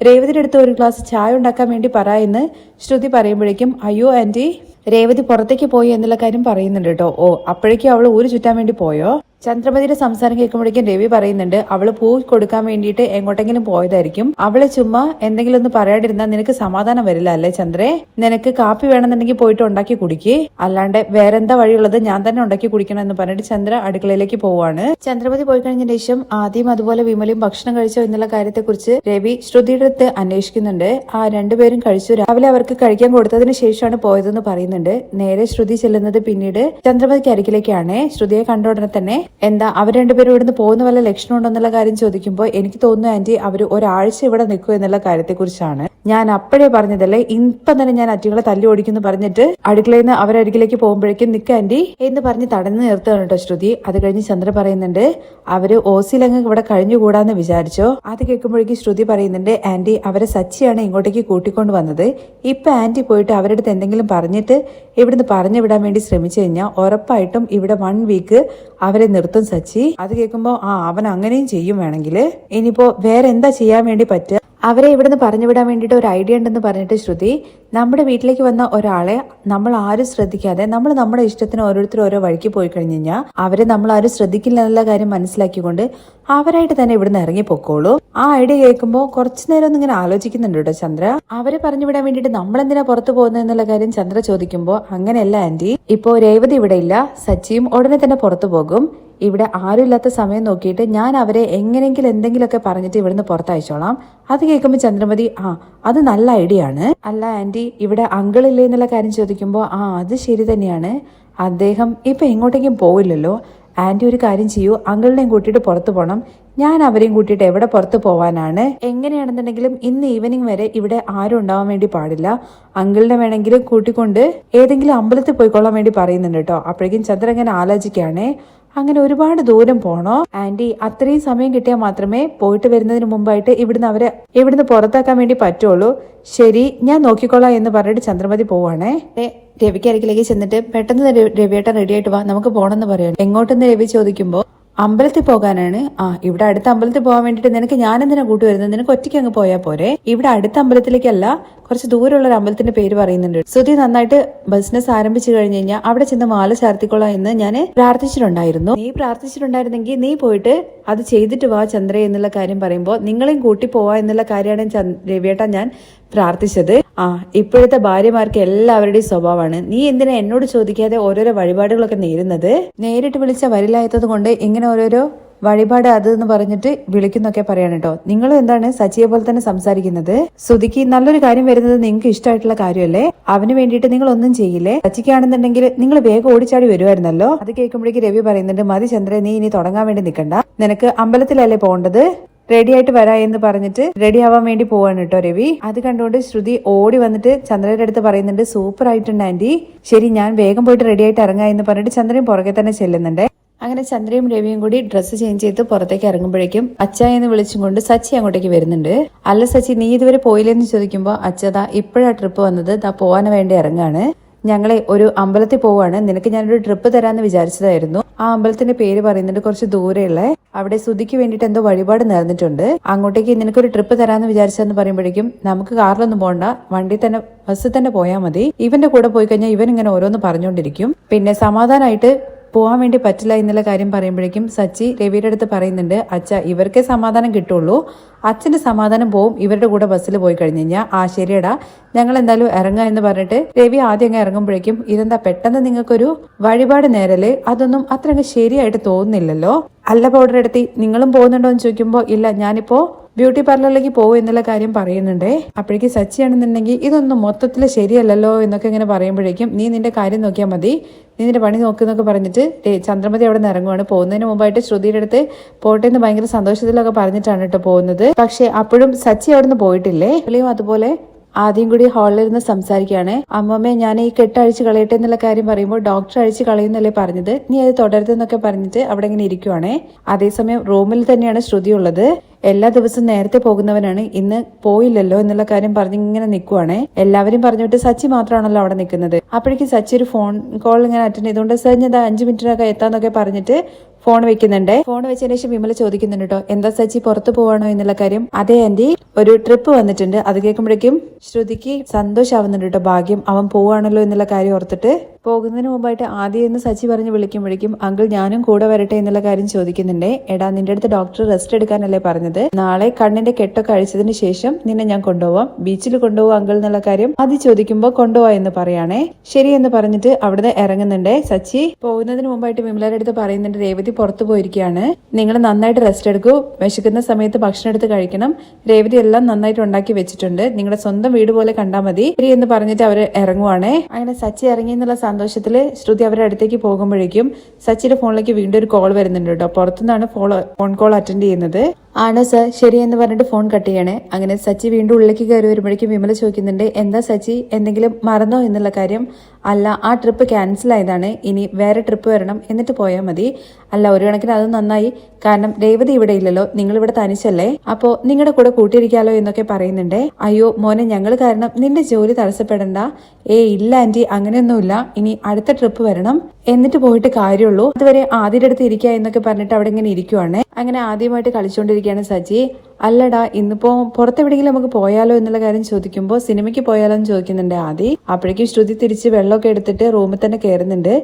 രേവതിയുടെ അടുത്ത് ഒരു ഗ്ലാസ് ചായ ഉണ്ടാക്കാൻ വേണ്ടി പറ എന്ന് ശ്രുതി പറയുമ്പോഴേക്കും അയ്യോ ആന്റി രേവതി പുറത്തേക്ക് പോയി എന്നുള്ള കാര്യം പറയുന്നുണ്ട് കേട്ടോ. ഓ അപ്പോഴേക്കും അവൾ ഊര് ചുറ്റാൻ വേണ്ടി പോയോ? ചന്ദ്രമതിയുടെ സംസാരം കേൾക്കുമ്പോഴേക്കും രവി പറയുന്നുണ്ട് അവൾ പൂ കൊടുക്കാൻ വേണ്ടിയിട്ട് എങ്ങോട്ടെങ്കിലും പോയതായിരിക്കും. അവളെ ചുമ്മാ എന്തെങ്കിലും ഒന്ന് പറയാണ്ടിരുന്നാൽ നിനക്ക് സമാധാനം വരില്ല അല്ലേ ചന്ദ്രേ? നിനക്ക് കാപ്പി വേണമെന്നുണ്ടെങ്കിൽ പോയിട്ട് ഉണ്ടാക്കി കുടിക്ക്. അല്ലാണ്ട് വേറെന്താ വഴിയുള്ളത്? ഞാൻ തന്നെ ഉണ്ടാക്കി കുടിക്കണം എന്ന് പറഞ്ഞിട്ട് ചന്ദ്ര അടുക്കളയിലേക്ക് പോവാണ്. ചന്ദ്രമതി പോയി കഴിഞ്ഞ ശേഷം ആദ്യം അതുപോലെ വിമലയും ഭക്ഷണം കഴിച്ചോ എന്നുള്ള കാര്യത്തെക്കുറിച്ച് രവി ശ്രുതിയുടെ അടുത്ത് അന്വേഷിക്കുന്നുണ്ട്. ആ രണ്ടുപേരും കഴിച്ചു. രാവിലെ അവർക്ക് കഴിക്കാൻ കൊടുത്തതിന് ശേഷമാണ് പോയതെന്ന് പറയുന്നുണ്ട്. നേരെ ശ്രുതി ചെല്ലുന്നത് പിന്നീട് ചന്ദ്രമതിക്ക് അരികിലേക്കാണ്. ശ്രുതിയെ കണ്ട ഉടനെ തന്നെ എന്താ അവർ രണ്ടുപേരും ഇവിടുന്ന് പോകുന്ന വല്ല ലക്ഷണം ഉണ്ടെന്നുള്ള കാര്യം ചോദിക്കുമ്പോൾ എനിക്ക് തോന്നുന്നു ആന്റി അവർ ഒരാഴ്ച ഇവിടെ നിൽക്കും എന്നുള്ള കാര്യത്തെക്കുറിച്ചാണ്. ഞാൻ അപ്പോഴേ പറഞ്ഞതല്ലേ ഇപ്പം തന്നെ ഞാൻ അറ്റികളെ തല്ലി ഓടിക്കുന്നു പറഞ്ഞിട്ട് അടുക്കളയിൽ നിന്ന് അവരരികിലേക്ക് പോകുമ്പോഴേക്കും നിൽക്ക ആന്റി എന്ന് പറഞ്ഞ് തടഞ്ഞു നിർത്തുകയാണ് കേട്ടോ ശ്രുതി. അത് കഴിഞ്ഞ് ചന്ദ്ര പറയുന്നുണ്ട് അവർ ഓസിലങ്ങ് ഇവിടെ കഴിഞ്ഞുകൂടാന്ന് വിചാരിച്ചോ? അത് കേൾക്കുമ്പോഴേക്കും ശ്രുതി പറയുന്നുണ്ട് ആന്റി അവരെ സച്ചിയാണ് ഇങ്ങോട്ടേക്ക് കൂട്ടിക്കൊണ്ട് വന്നത്. ഇപ്പൊ ആന്റി പോയിട്ട് അവരുടെ അടുത്ത് എന്തെങ്കിലും പറഞ്ഞിട്ട് ഇവിടുന്ന് പറഞ്ഞു വിടാൻ വേണ്ടി ശ്രമിച്ചു കഴിഞ്ഞാൽ ഉറപ്പായിട്ടും ഇവിടെ വൺ വീക്ക് അവരെ നിർത്തും സച്ചി. അത് കേൾക്കുമ്പോൾ ആ അവൻ അങ്ങനെയും ചെയ്യും വേണമെങ്കിൽ. ഇനിയിപ്പോ വേറെ എന്താ ചെയ്യാൻ വേണ്ടി പറ്റുക? അവരെ ഇവിടുന്ന് പറഞ്ഞു വിടാൻ വേണ്ടിയിട്ട് ഒരു ഐഡിയ ഉണ്ടെന്ന് പറഞ്ഞിട്ട് ശ്രുതി നമ്മുടെ വീട്ടിലേക്ക് വന്ന ഒരാളെ നമ്മൾ ആരും ശ്രദ്ധിക്കാതെ നമ്മൾ നമ്മുടെ ഇഷ്ടത്തിന് ഓരോരുത്തർ ഓരോ വഴിക്ക് പോയി കഴിഞ്ഞു കഴിഞ്ഞാൽ അവരെ നമ്മൾ ആരും ശ്രദ്ധിക്കില്ല എന്നുള്ള കാര്യം മനസ്സിലാക്കിക്കൊണ്ട് അവരായിട്ട് തന്നെ ഇവിടുന്ന് ഇറങ്ങി പൊക്കോളൂ. ആ ഐഡിയ കേൾക്കുമ്പോൾ കുറച്ചു നേരം ഒന്നും ഇങ്ങനെ ആലോചിക്കുന്നുണ്ട് കേട്ടോ ചന്ദ്ര. അവരെ പറഞ്ഞു വിടാൻ വേണ്ടിയിട്ട് നമ്മൾ എന്തിനാ പുറത്തു പോകുന്നത് എന്നുള്ള കാര്യം ചന്ദ്ര ചോദിക്കുമ്പോൾ അങ്ങനെയല്ല ആന്റി. ഇപ്പോ രേവതി ഇവിടെ ഇല്ല. സച്ചിയും ഉടനെ തന്നെ പുറത്തു പോകും. ഇവിടെ ആരുമില്ലാത്ത സമയം നോക്കിയിട്ട് ഞാൻ അവരെ എങ്ങനെയെങ്കിലും എന്തെങ്കിലുമൊക്കെ പറഞ്ഞിട്ട് ഇവിടുന്ന് പുറത്തയച്ചോളാം. അത് കേൾക്കുമ്പോൾ ചന്ദ്രമതി ആ അത് നല്ല ഐഡിയ ആണ്. അല്ല ആന്റി ഇവിടെ അങ്കിളില്ലേ എന്നുള്ള കാര്യം ചോദിക്കുമ്പോൾ ആ അത് ശരി തന്നെയാണ്. അദ്ദേഹം ഇപ്പൊ എങ്ങോട്ടേക്കും പോവില്ലല്ലോ. ആന്റി ഒരു കാര്യം ചെയ്യൂ അങ്കിളിനെയും കൂട്ടിയിട്ട് പുറത്തു പോകണം ഞാൻ അവരെയും കൂട്ടിയിട്ട് എവിടെ പുറത്ത് പോവാനാണ്? എങ്ങനെയാണെന്നുണ്ടെങ്കിലും ഇന്ന് ഈവനിങ് വരെ ഇവിടെ ആരും ഉണ്ടാവാൻ വേണ്ടി പാടില്ല. അങ്കിളിനെ വേണമെങ്കിലും കൂട്ടിക്കൊണ്ട് ഏതെങ്കിലും അമ്പലത്തിൽ പോയിക്കൊള്ളാൻ വേണ്ടി പറയുന്നുണ്ട് കേട്ടോ. അപ്പോഴേക്കും ചന്ദ്രൻ ഇങ്ങനെ ആലോചിക്കുകയാണേ. അങ്ങനെ ഒരുപാട് ദൂരം പോണോ? ആന്റി അത്രയും സമയം കിട്ടിയാൽ മാത്രമേ പോയിട്ട് വരുന്നതിന് മുമ്പായിട്ട് ഇവിടുന്ന് അവരെ ഇവിടുന്ന് പുറത്താക്കാൻ വേണ്ടി പറ്റുള്ളൂ. ശരി ഞാൻ നോക്കിക്കോളാം എന്ന് പറഞ്ഞിട്ട് ചന്ദ്രമതി പോവാണേ. രവിക്ക് അരക്കിലേക്ക് ചെന്നിട്ട് പെട്ടെന്ന് രവി- രവിയേട്ടൻ റെഡി ആയിട്ട് വാ നമുക്ക് പോണെന്ന് പറയുന്നു എങ്ങോട്ടെന്ന് രവി ചോദിക്കുമ്പോ? അമ്പലത്തിൽ പോകാനാണ്. ആ ഇവിടെ അടുത്ത അമ്പലത്തിൽ പോകാൻ വേണ്ടിട്ട് നിനക്ക് ഞാൻ എന്തിനാ കൂട്ടി വരുന്നത്? നിനക്ക് ഒറ്റയ്ക്ക് അങ്ങ് പോയാൽ പോരെ. ഇവിടെ അടുത്ത അമ്പലത്തിലേക്കല്ല കുറച്ച് ദൂരമുള്ള ഒരു അമ്പലത്തിന്റെ പേര് പറയുന്നുണ്ട്. ശ്രുതി നന്നായിട്ട് ബിസിനസ് ആരംഭിച്ചു കഴിഞ്ഞു കഴിഞ്ഞാൽ അവിടെ ചെന്ന് മാല ചാർത്തിക്കൊള്ളാം എന്ന് ഞാൻ പ്രാർത്ഥിച്ചിട്ടുണ്ടായിരുന്നു. നീ പ്രാർത്ഥിച്ചിട്ടുണ്ടായിരുന്നെങ്കിൽ നീ പോയിട്ട് അത് ചെയ്തിട്ട് വാ ചന്ദ്ര എന്നുള്ള കാര്യം പറയുമ്പോൾ നിങ്ങളെയും കൂട്ടി പോവാ എന്നുള്ള കാര്യമാണ് രവിയേട്ട ഞാൻ പ്രാർത്ഥിച്ചത്. ആ ഇപ്പോഴത്തെ ഭാര്യമാർക്ക് എല്ലാവരുടെയും സ്വഭാവമാണ്. നീ എന്തിനാ എന്നോട് ചോദിക്കാതെ ഓരോരോ വഴിപാടുകളൊക്കെ നേരുന്നത്? നേരിട്ട് വിളിച്ച വരില്ലാത്തത് കൊണ്ട് ഇങ്ങനെ ഓരോരോ വഴിപാട് അത് എന്ന് പറഞ്ഞിട്ട് വിളിക്കുന്നൊക്കെ പറയാണ് കേട്ടോ നിങ്ങൾ എന്താണ് സച്ചിയെ പോലെ തന്നെ സംസാരിക്കുന്നത്? സുധിക്ക് നല്ലൊരു കാര്യം വരുന്നത് നിങ്ങൾക്ക് ഇഷ്ടമായിട്ടുള്ള കാര്യമല്ലേ? അവന് വേണ്ടിയിട്ട് നിങ്ങൾ ഒന്നും ചെയ്യില്ലേ? സച്ചിക്കാണെന്നുണ്ടെങ്കിൽ നിങ്ങൾ വേഗം ഓടിച്ചാടി വരുമായിരുന്നല്ലോ അത് കേൾക്കുമ്പോഴേക്ക് രവി പറയുന്നുണ്ട് മതി ചന്ദ്രൻ നീ ഇനി തുടങ്ങാൻ വേണ്ടി നിൽക്കണ്ട. നിനക്ക് അമ്പലത്തിലല്ലേ പോകേണ്ടത്? റെഡി ആയിട്ട് വരാ എന്ന് പറഞ്ഞിട്ട് റെഡി ആവാൻ വേണ്ടി പോവാണ് കേട്ടോ രവി. അത് കണ്ടുകൊണ്ട് ശ്രുതി ഓടി വന്നിട്ട് ചന്ദ്രയുടെ അടുത്ത് പറയുന്നുണ്ട് സൂപ്പർ ആയിട്ടുണ്ട് ആന്റി. ശരി ഞാൻ വേഗം പോയിട്ട് റെഡി ആയിട്ട് ഇറങ്ങാ എന്ന് പറഞ്ഞിട്ട് ചന്ദ്രൻ പുറകെ തന്നെ ചെല്ലുന്നുണ്ട്. അങ്ങനെ ചന്ദ്രയും രവിയും കൂടി ഡ്രസ്സ് ചേഞ്ച് ചെയ്ത് പുറത്തേക്ക് ഇറങ്ങുമ്പോഴേക്കും അച്ഛ എന്ന് വിളിച്ചും കൊണ്ട് സച്ചി അങ്ങോട്ടേക്ക് വരുന്നുണ്ട്. അല്ല സച്ചി നീ ഇതുവരെ പോയില്ലെന്ന് ചോദിക്കുമ്പോൾ അച്ഛതാ ഇപ്പോഴാ ട്രിപ്പ് വന്നത്. ദാ പോവാൻ വേണ്ടി ഇറങ്ങാണ്. ഞങ്ങളെ ഒരു അമ്പലത്തിൽ പോവാണ് നിനക്ക് ഞാനൊരു ട്രിപ്പ് തരാന്ന് വിചാരിച്ചതായിരുന്നു. ആ അമ്പലത്തിന്റെ പേര് പറയുന്നുണ്ട് കുറച്ച് ദൂരെയുള്ള. അവിടെ സുധിക്ക് വേണ്ടിയിട്ട് എന്തോ വഴിപാട് നേർന്നിട്ടുണ്ട് അങ്ങോട്ടേക്ക് നിനക്കൊരു ട്രിപ്പ് തരാന്ന് വിചാരിച്ചതെന്ന് പറയുമ്പോഴേക്കും നമുക്ക് കാറിലൊന്നും പോകണ്ട വണ്ടി തന്നെ ബസ്സിൽ തന്നെ പോയാൽ മതി. ഇവന്റെ കൂടെ പോയി കഴിഞ്ഞാൽ ഇവൻ ഇങ്ങനെ ഓരോന്ന് പറഞ്ഞുകൊണ്ടിരിക്കും. പിന്നെ സമാധാനമായിട്ട് പോവാൻ വേണ്ടി പറ്റില്ല എന്നുള്ള കാര്യം പറയുമ്പോഴേക്കും സച്ചി രവിയുടെ അടുത്ത് പറയുന്നുണ്ട് അച്ഛ ഇവർക്കേ സമാധാനം കിട്ടുള്ളൂ. അച്ഛന്റെ സമാധാനം പോവും ഇവരുടെ കൂടെ ബസ്സിൽ പോയി കഴിഞ്ഞു കഴിഞ്ഞാൽ ആ ശരിയടാ. ഞങ്ങൾ എന്തായാലും ഇറങ്ങുക എന്ന് പറഞ്ഞിട്ട് രവി ആദ്യം അങ്ങ് ഇറങ്ങുമ്പോഴേക്കും ഇതെന്താ പെട്ടെന്ന് നിങ്ങൾക്കൊരു വഴിപാട് നേരൽ? അതൊന്നും അത്ര അങ്ങ് ശരിയായിട്ട് തോന്നുന്നില്ലല്ലോ? അല്ല പൗഡർ എടുത്തി നിങ്ങളും പോകുന്നുണ്ടോ എന്ന് ചോദിക്കുമ്പോൾ ഇല്ല ഞാനിപ്പോ ബ്യൂട്ടി പാർലറിലേക്ക് പോകും എന്നുള്ള കാര്യം പറയുന്നുണ്ടേ. അപ്പോഴേക്ക് സച്ചിയാണെന്നുണ്ടെങ്കിൽ ഇതൊന്നും മൊത്തത്തിൽ ശരിയല്ലല്ലോ എന്നൊക്കെ ഇങ്ങനെ പറയുമ്പോഴേക്കും നീ നിന്റെ കാര്യം നോക്കിയാൽ മതി. നീ നിന്റെ പണി നോക്കിയെന്നൊക്കെ പറഞ്ഞിട്ട് ചന്ദ്രമതി അവിടെ നിന്ന് ഇറങ്ങുവാണ്. പോകുന്നതിന് മുമ്പായിട്ട് ശ്രുതിയുടെ അടുത്ത് പോട്ടെ എന്ന് ഭയങ്കര സന്തോഷത്തിലൊക്കെ പറഞ്ഞിട്ടാണ് കേട്ടോ പോകുന്നത്. പക്ഷേ അപ്പോഴും സച്ചി അവിടെ നിന്ന് പോയിട്ടില്ലേ അതുപോലെ ആദ്യം കൂടി ഹാളിലിരുന്ന് സംസാരിക്കുകയാണ്. അമ്മമ്മ ഞാൻ ഈ കെട്ട് അഴിച്ച് കളയട്ടെ എന്നുള്ള കാര്യം പറയുമ്പോൾ ഡോക്ടർ അഴിച്ച് കളയുന്നല്ലേ പറഞ്ഞത്? നീ അത് തുടരുതെന്നൊക്കെ പറഞ്ഞിട്ട് അവിടെ ഇങ്ങനെ ഇരിക്കുവാണേ. അതേസമയം റൂമിൽ തന്നെയാണ് ശ്രുതി ഉള്ളത്. എല്ലാ ദിവസവും നേരത്തെ പോകുന്നവനാണ്. ഇന്ന് പോയില്ലല്ലോ എന്നുള്ള കാര്യം പറഞ്ഞ് ഇങ്ങനെ നിൽക്കുവാണേ എല്ലാവരും പറഞ്ഞിട്ട് സച്ചി മാത്രമാണല്ലോ അവിടെ നിൽക്കുന്നത്. അപ്പോഴേക്കും സച്ചി ഒരു ഫോൺ കോൾ ഇങ്ങനെ അറ്റൻഡ് ചെയ്തുകൊണ്ട് സർ ഞാൻ അഞ്ച് മിനിറ്റിനൊക്കെ എത്താന്നൊക്കെ പറഞ്ഞിട്ട് ഫോൺ വെക്കുന്നുണ്ട്. ഫോൺ വെച്ചതിന് ശേഷം വിമല ചോദിക്കുന്നുണ്ട് കേട്ടോ എന്താ സച്ചി പുറത്തു പോവാണോ എന്നുള്ള കാര്യം? അതേ ആന്റി. ഒരു ട്രിപ്പ് വന്നിട്ടുണ്ട്. അത് കേൾക്കുമ്പോഴേക്കും ശ്രുതിക്ക് സന്തോഷാവുന്നുണ്ട് കേട്ടോ ഭാഗ്യം. അവൻ പോവാണല്ലോ എന്നുള്ള കാര്യം ഓർത്തിട്ട് പോകുന്നതിന് മുമ്പായിട്ട് ആദ്യം എന്ന് സച്ചി പറഞ്ഞ് വിളിക്കുമ്പോഴേക്കും അങ്കിൾ ഞാനും കൂടെ വരട്ടെ എന്നുള്ള കാര്യം ചോദിക്കുന്നുണ്ടേ. എടാ നിന്റെ അടുത്ത് ഡോക്ടർ റെസ്റ്റ് എടുക്കാനല്ലേ പറഞ്ഞത്? നാളെ കണ്ണിന്റെ കെട്ടൊക്കെ അഴിച്ചതിന് ശേഷം നിന്നെ ഞാൻ കൊണ്ടുപോവാം. ബീച്ചിൽ കൊണ്ടുപോകും അങ്കിൾ എന്നുള്ള കാര്യം അത് ചോദിക്കുമ്പോൾ കൊണ്ടുപോവാ എന്ന് പറയാണേ. ശരി എന്ന് പറഞ്ഞിട്ട് അവിടുന്ന് ഇറങ്ങുന്നുണ്ടേ. സച്ചി പോകുന്നതിന് മുമ്പായിട്ട് വിമലയുടെ അടുത്ത് പറയുന്നുണ്ട് രേവതി പുറത്തു പോയിരിക്കുകയാണ്. നിങ്ങൾ നന്നായിട്ട് റെസ്റ്റ് എടുക്കൂ. വിശക്കുന്ന സമയത്ത് ഭക്ഷണം എടുത്ത് കഴിക്കണം. രേവതി എല്ലാം നന്നായിട്ട് ഉണ്ടാക്കി വെച്ചിട്ടുണ്ട്. നിങ്ങളുടെ സ്വന്തം വീട് പോലെ കണ്ടാൽ മതി. ശരി എന്ന് പറഞ്ഞിട്ട് അവർ ഇറങ്ങുവാണേ. അങ്ങനെ സച്ചി ഇറങ്ങി എന്നുള്ള സന്തോഷത്തിൽ ശ്രുതി അവരുടെ അടുത്തേക്ക് പോകുമ്പോഴേക്കും സച്ചിന്റെ ഫോണിലേക്ക് വീണ്ടും ഒരു കോൾ വരുന്നുണ്ട് കേട്ടോ. പുറത്തുനിന്നാണ് ഫോൺ കോൾ അറ്റൻഡ് ചെയ്യുന്നത്. ആണ് സർ ശരിയെന്ന് പറഞ്ഞിട്ട് ഫോൺ കട്ട് ചെയ്യണേ. അങ്ങനെ സച്ചി വീണ്ടും ഉള്ളിലേക്ക് കയറി വരുമ്പോഴേക്കും വിമല ചോദിക്കുന്നുണ്ട് എന്താ സച്ചി? എന്തെങ്കിലും മറന്നോ എന്നുള്ള കാര്യം? അല്ല ആ ട്രിപ്പ് ക്യാൻസൽ ആയതാണ്. ഇനി വേറെ ട്രിപ്പ് വരണം. എന്നിട്ട് പോയാൽ മതി. അല്ല ഒരു കണക്കിന് അത് നന്നായി. കാരണം രേവതി ഇവിടെ ഇല്ലല്ലോ. നിങ്ങൾ ഇവിടെ തനിച്ചല്ലേ? അപ്പോ നിങ്ങളുടെ കൂടെ കൂട്ടിയിരിക്കാലോ എന്നൊക്കെ പറയുന്നുണ്ട്. അയ്യോ മോനെ ഞങ്ങൾ കാരണം നിന്റെ ജോലി തടസ്സപ്പെടണ്ട. ഏ ഇല്ല ആന്റി. അങ്ങനെയൊന്നുമില്ല. ഇനി അടുത്ത ട്രിപ്പ് വരണം. എന്നിട്ട് പോയിട്ട് കാര്യമുള്ളൂ. അതുവരെ ആദ്യയുടെ അടുത്ത് ഇരിക്കുക എന്നൊക്കെ പറഞ്ഞിട്ട് അവിടെ ഇങ്ങനെ ഇരിക്കുവാണ്. അങ്ങനെ ആദ്യമായിട്ട് കളിച്ചുകൊണ്ടിരിക്കുകയാണ് സജി. അല്ലടാ ഇന്നിപ്പോ പുറത്തെവിടെയെങ്കിലും നമുക്ക് പോയാലോ എന്നുള്ള കാര്യം ചോദിക്കുമ്പോൾ സിനിമയ്ക്ക് പോയാലോ എന്ന് ചോദിക്കുന്നുണ്ട് ആദി. അപ്പോഴേക്കും ശ്രുതി തിരിച്ച് വെള്ളമൊക്കെ എടുത്തിട്ട് റൂമിൽ തന്നെ കയറുന്നുണ്ട്.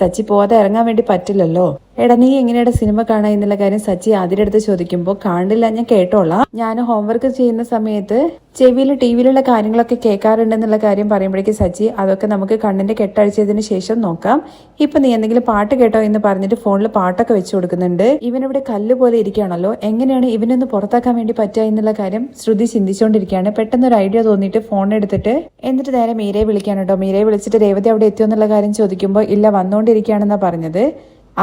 സച്ചി പോവാതെ ഇറങ്ങാൻ വേണ്ടി പറ്റില്ലല്ലോ. എടാ നീ എങ്ങനെയാണ് സിനിമ കാണാ എന്നുള്ള കാര്യം സച്ചി ആദ്യയുടെ അടുത്ത് ചോദിക്കുമ്പോൾ കാണില്ല ഞാൻ കേട്ടോളാം. ഞാൻ ഹോംവർക്ക് ചെയ്യുന്ന സമയത്ത് ചെവിയിൽ ടി വിയിലുള്ള കാര്യങ്ങളൊക്കെ കേൾക്കാറുണ്ടെന്നുള്ള കാര്യം പറയുമ്പോഴേക്കും സജി അതൊക്കെ നമുക്ക് കണ്ണിന്റെ കെട്ടഴിച്ചതിന് ശേഷം നോക്കാം. ഇപ്പം നീ എന്തെങ്കിലും പാട്ട് കേട്ടോ എന്ന് പറഞ്ഞിട്ട് ഫോണിൽ പാട്ടൊക്കെ വെച്ചു കൊടുക്കുന്നുണ്ട്. ഇവനിവിടെ കല്ല് പോലെ ഇരിക്കുകയാണല്ലോ. എങ്ങനെയാണ് ഇവനൊന്ന് പുറത്താക്കാൻ വേണ്ടി പറ്റുക എന്നുള്ള കാര്യം ശ്രുതി ചിന്തിച്ചുകൊണ്ടിരിക്കുകയാണ് പെട്ടെന്ന് ഒരു ഐഡിയ തോന്നിയിട്ട് ഫോൺ എടുത്തിട്ട് എന്നിട്ട് നേരെ മീരയെ വിളിക്കാനുണ്ടോ മീരയെ വിളിച്ചിട്ട് രേവതി അവിടെ എത്തിയോ? എന്നുള്ള കാര്യം ചോദിക്കുമ്പോൾ ഇല്ല വന്നുകൊണ്ടിരിക്കുകയാണെന്നാണ് പറഞ്ഞത്.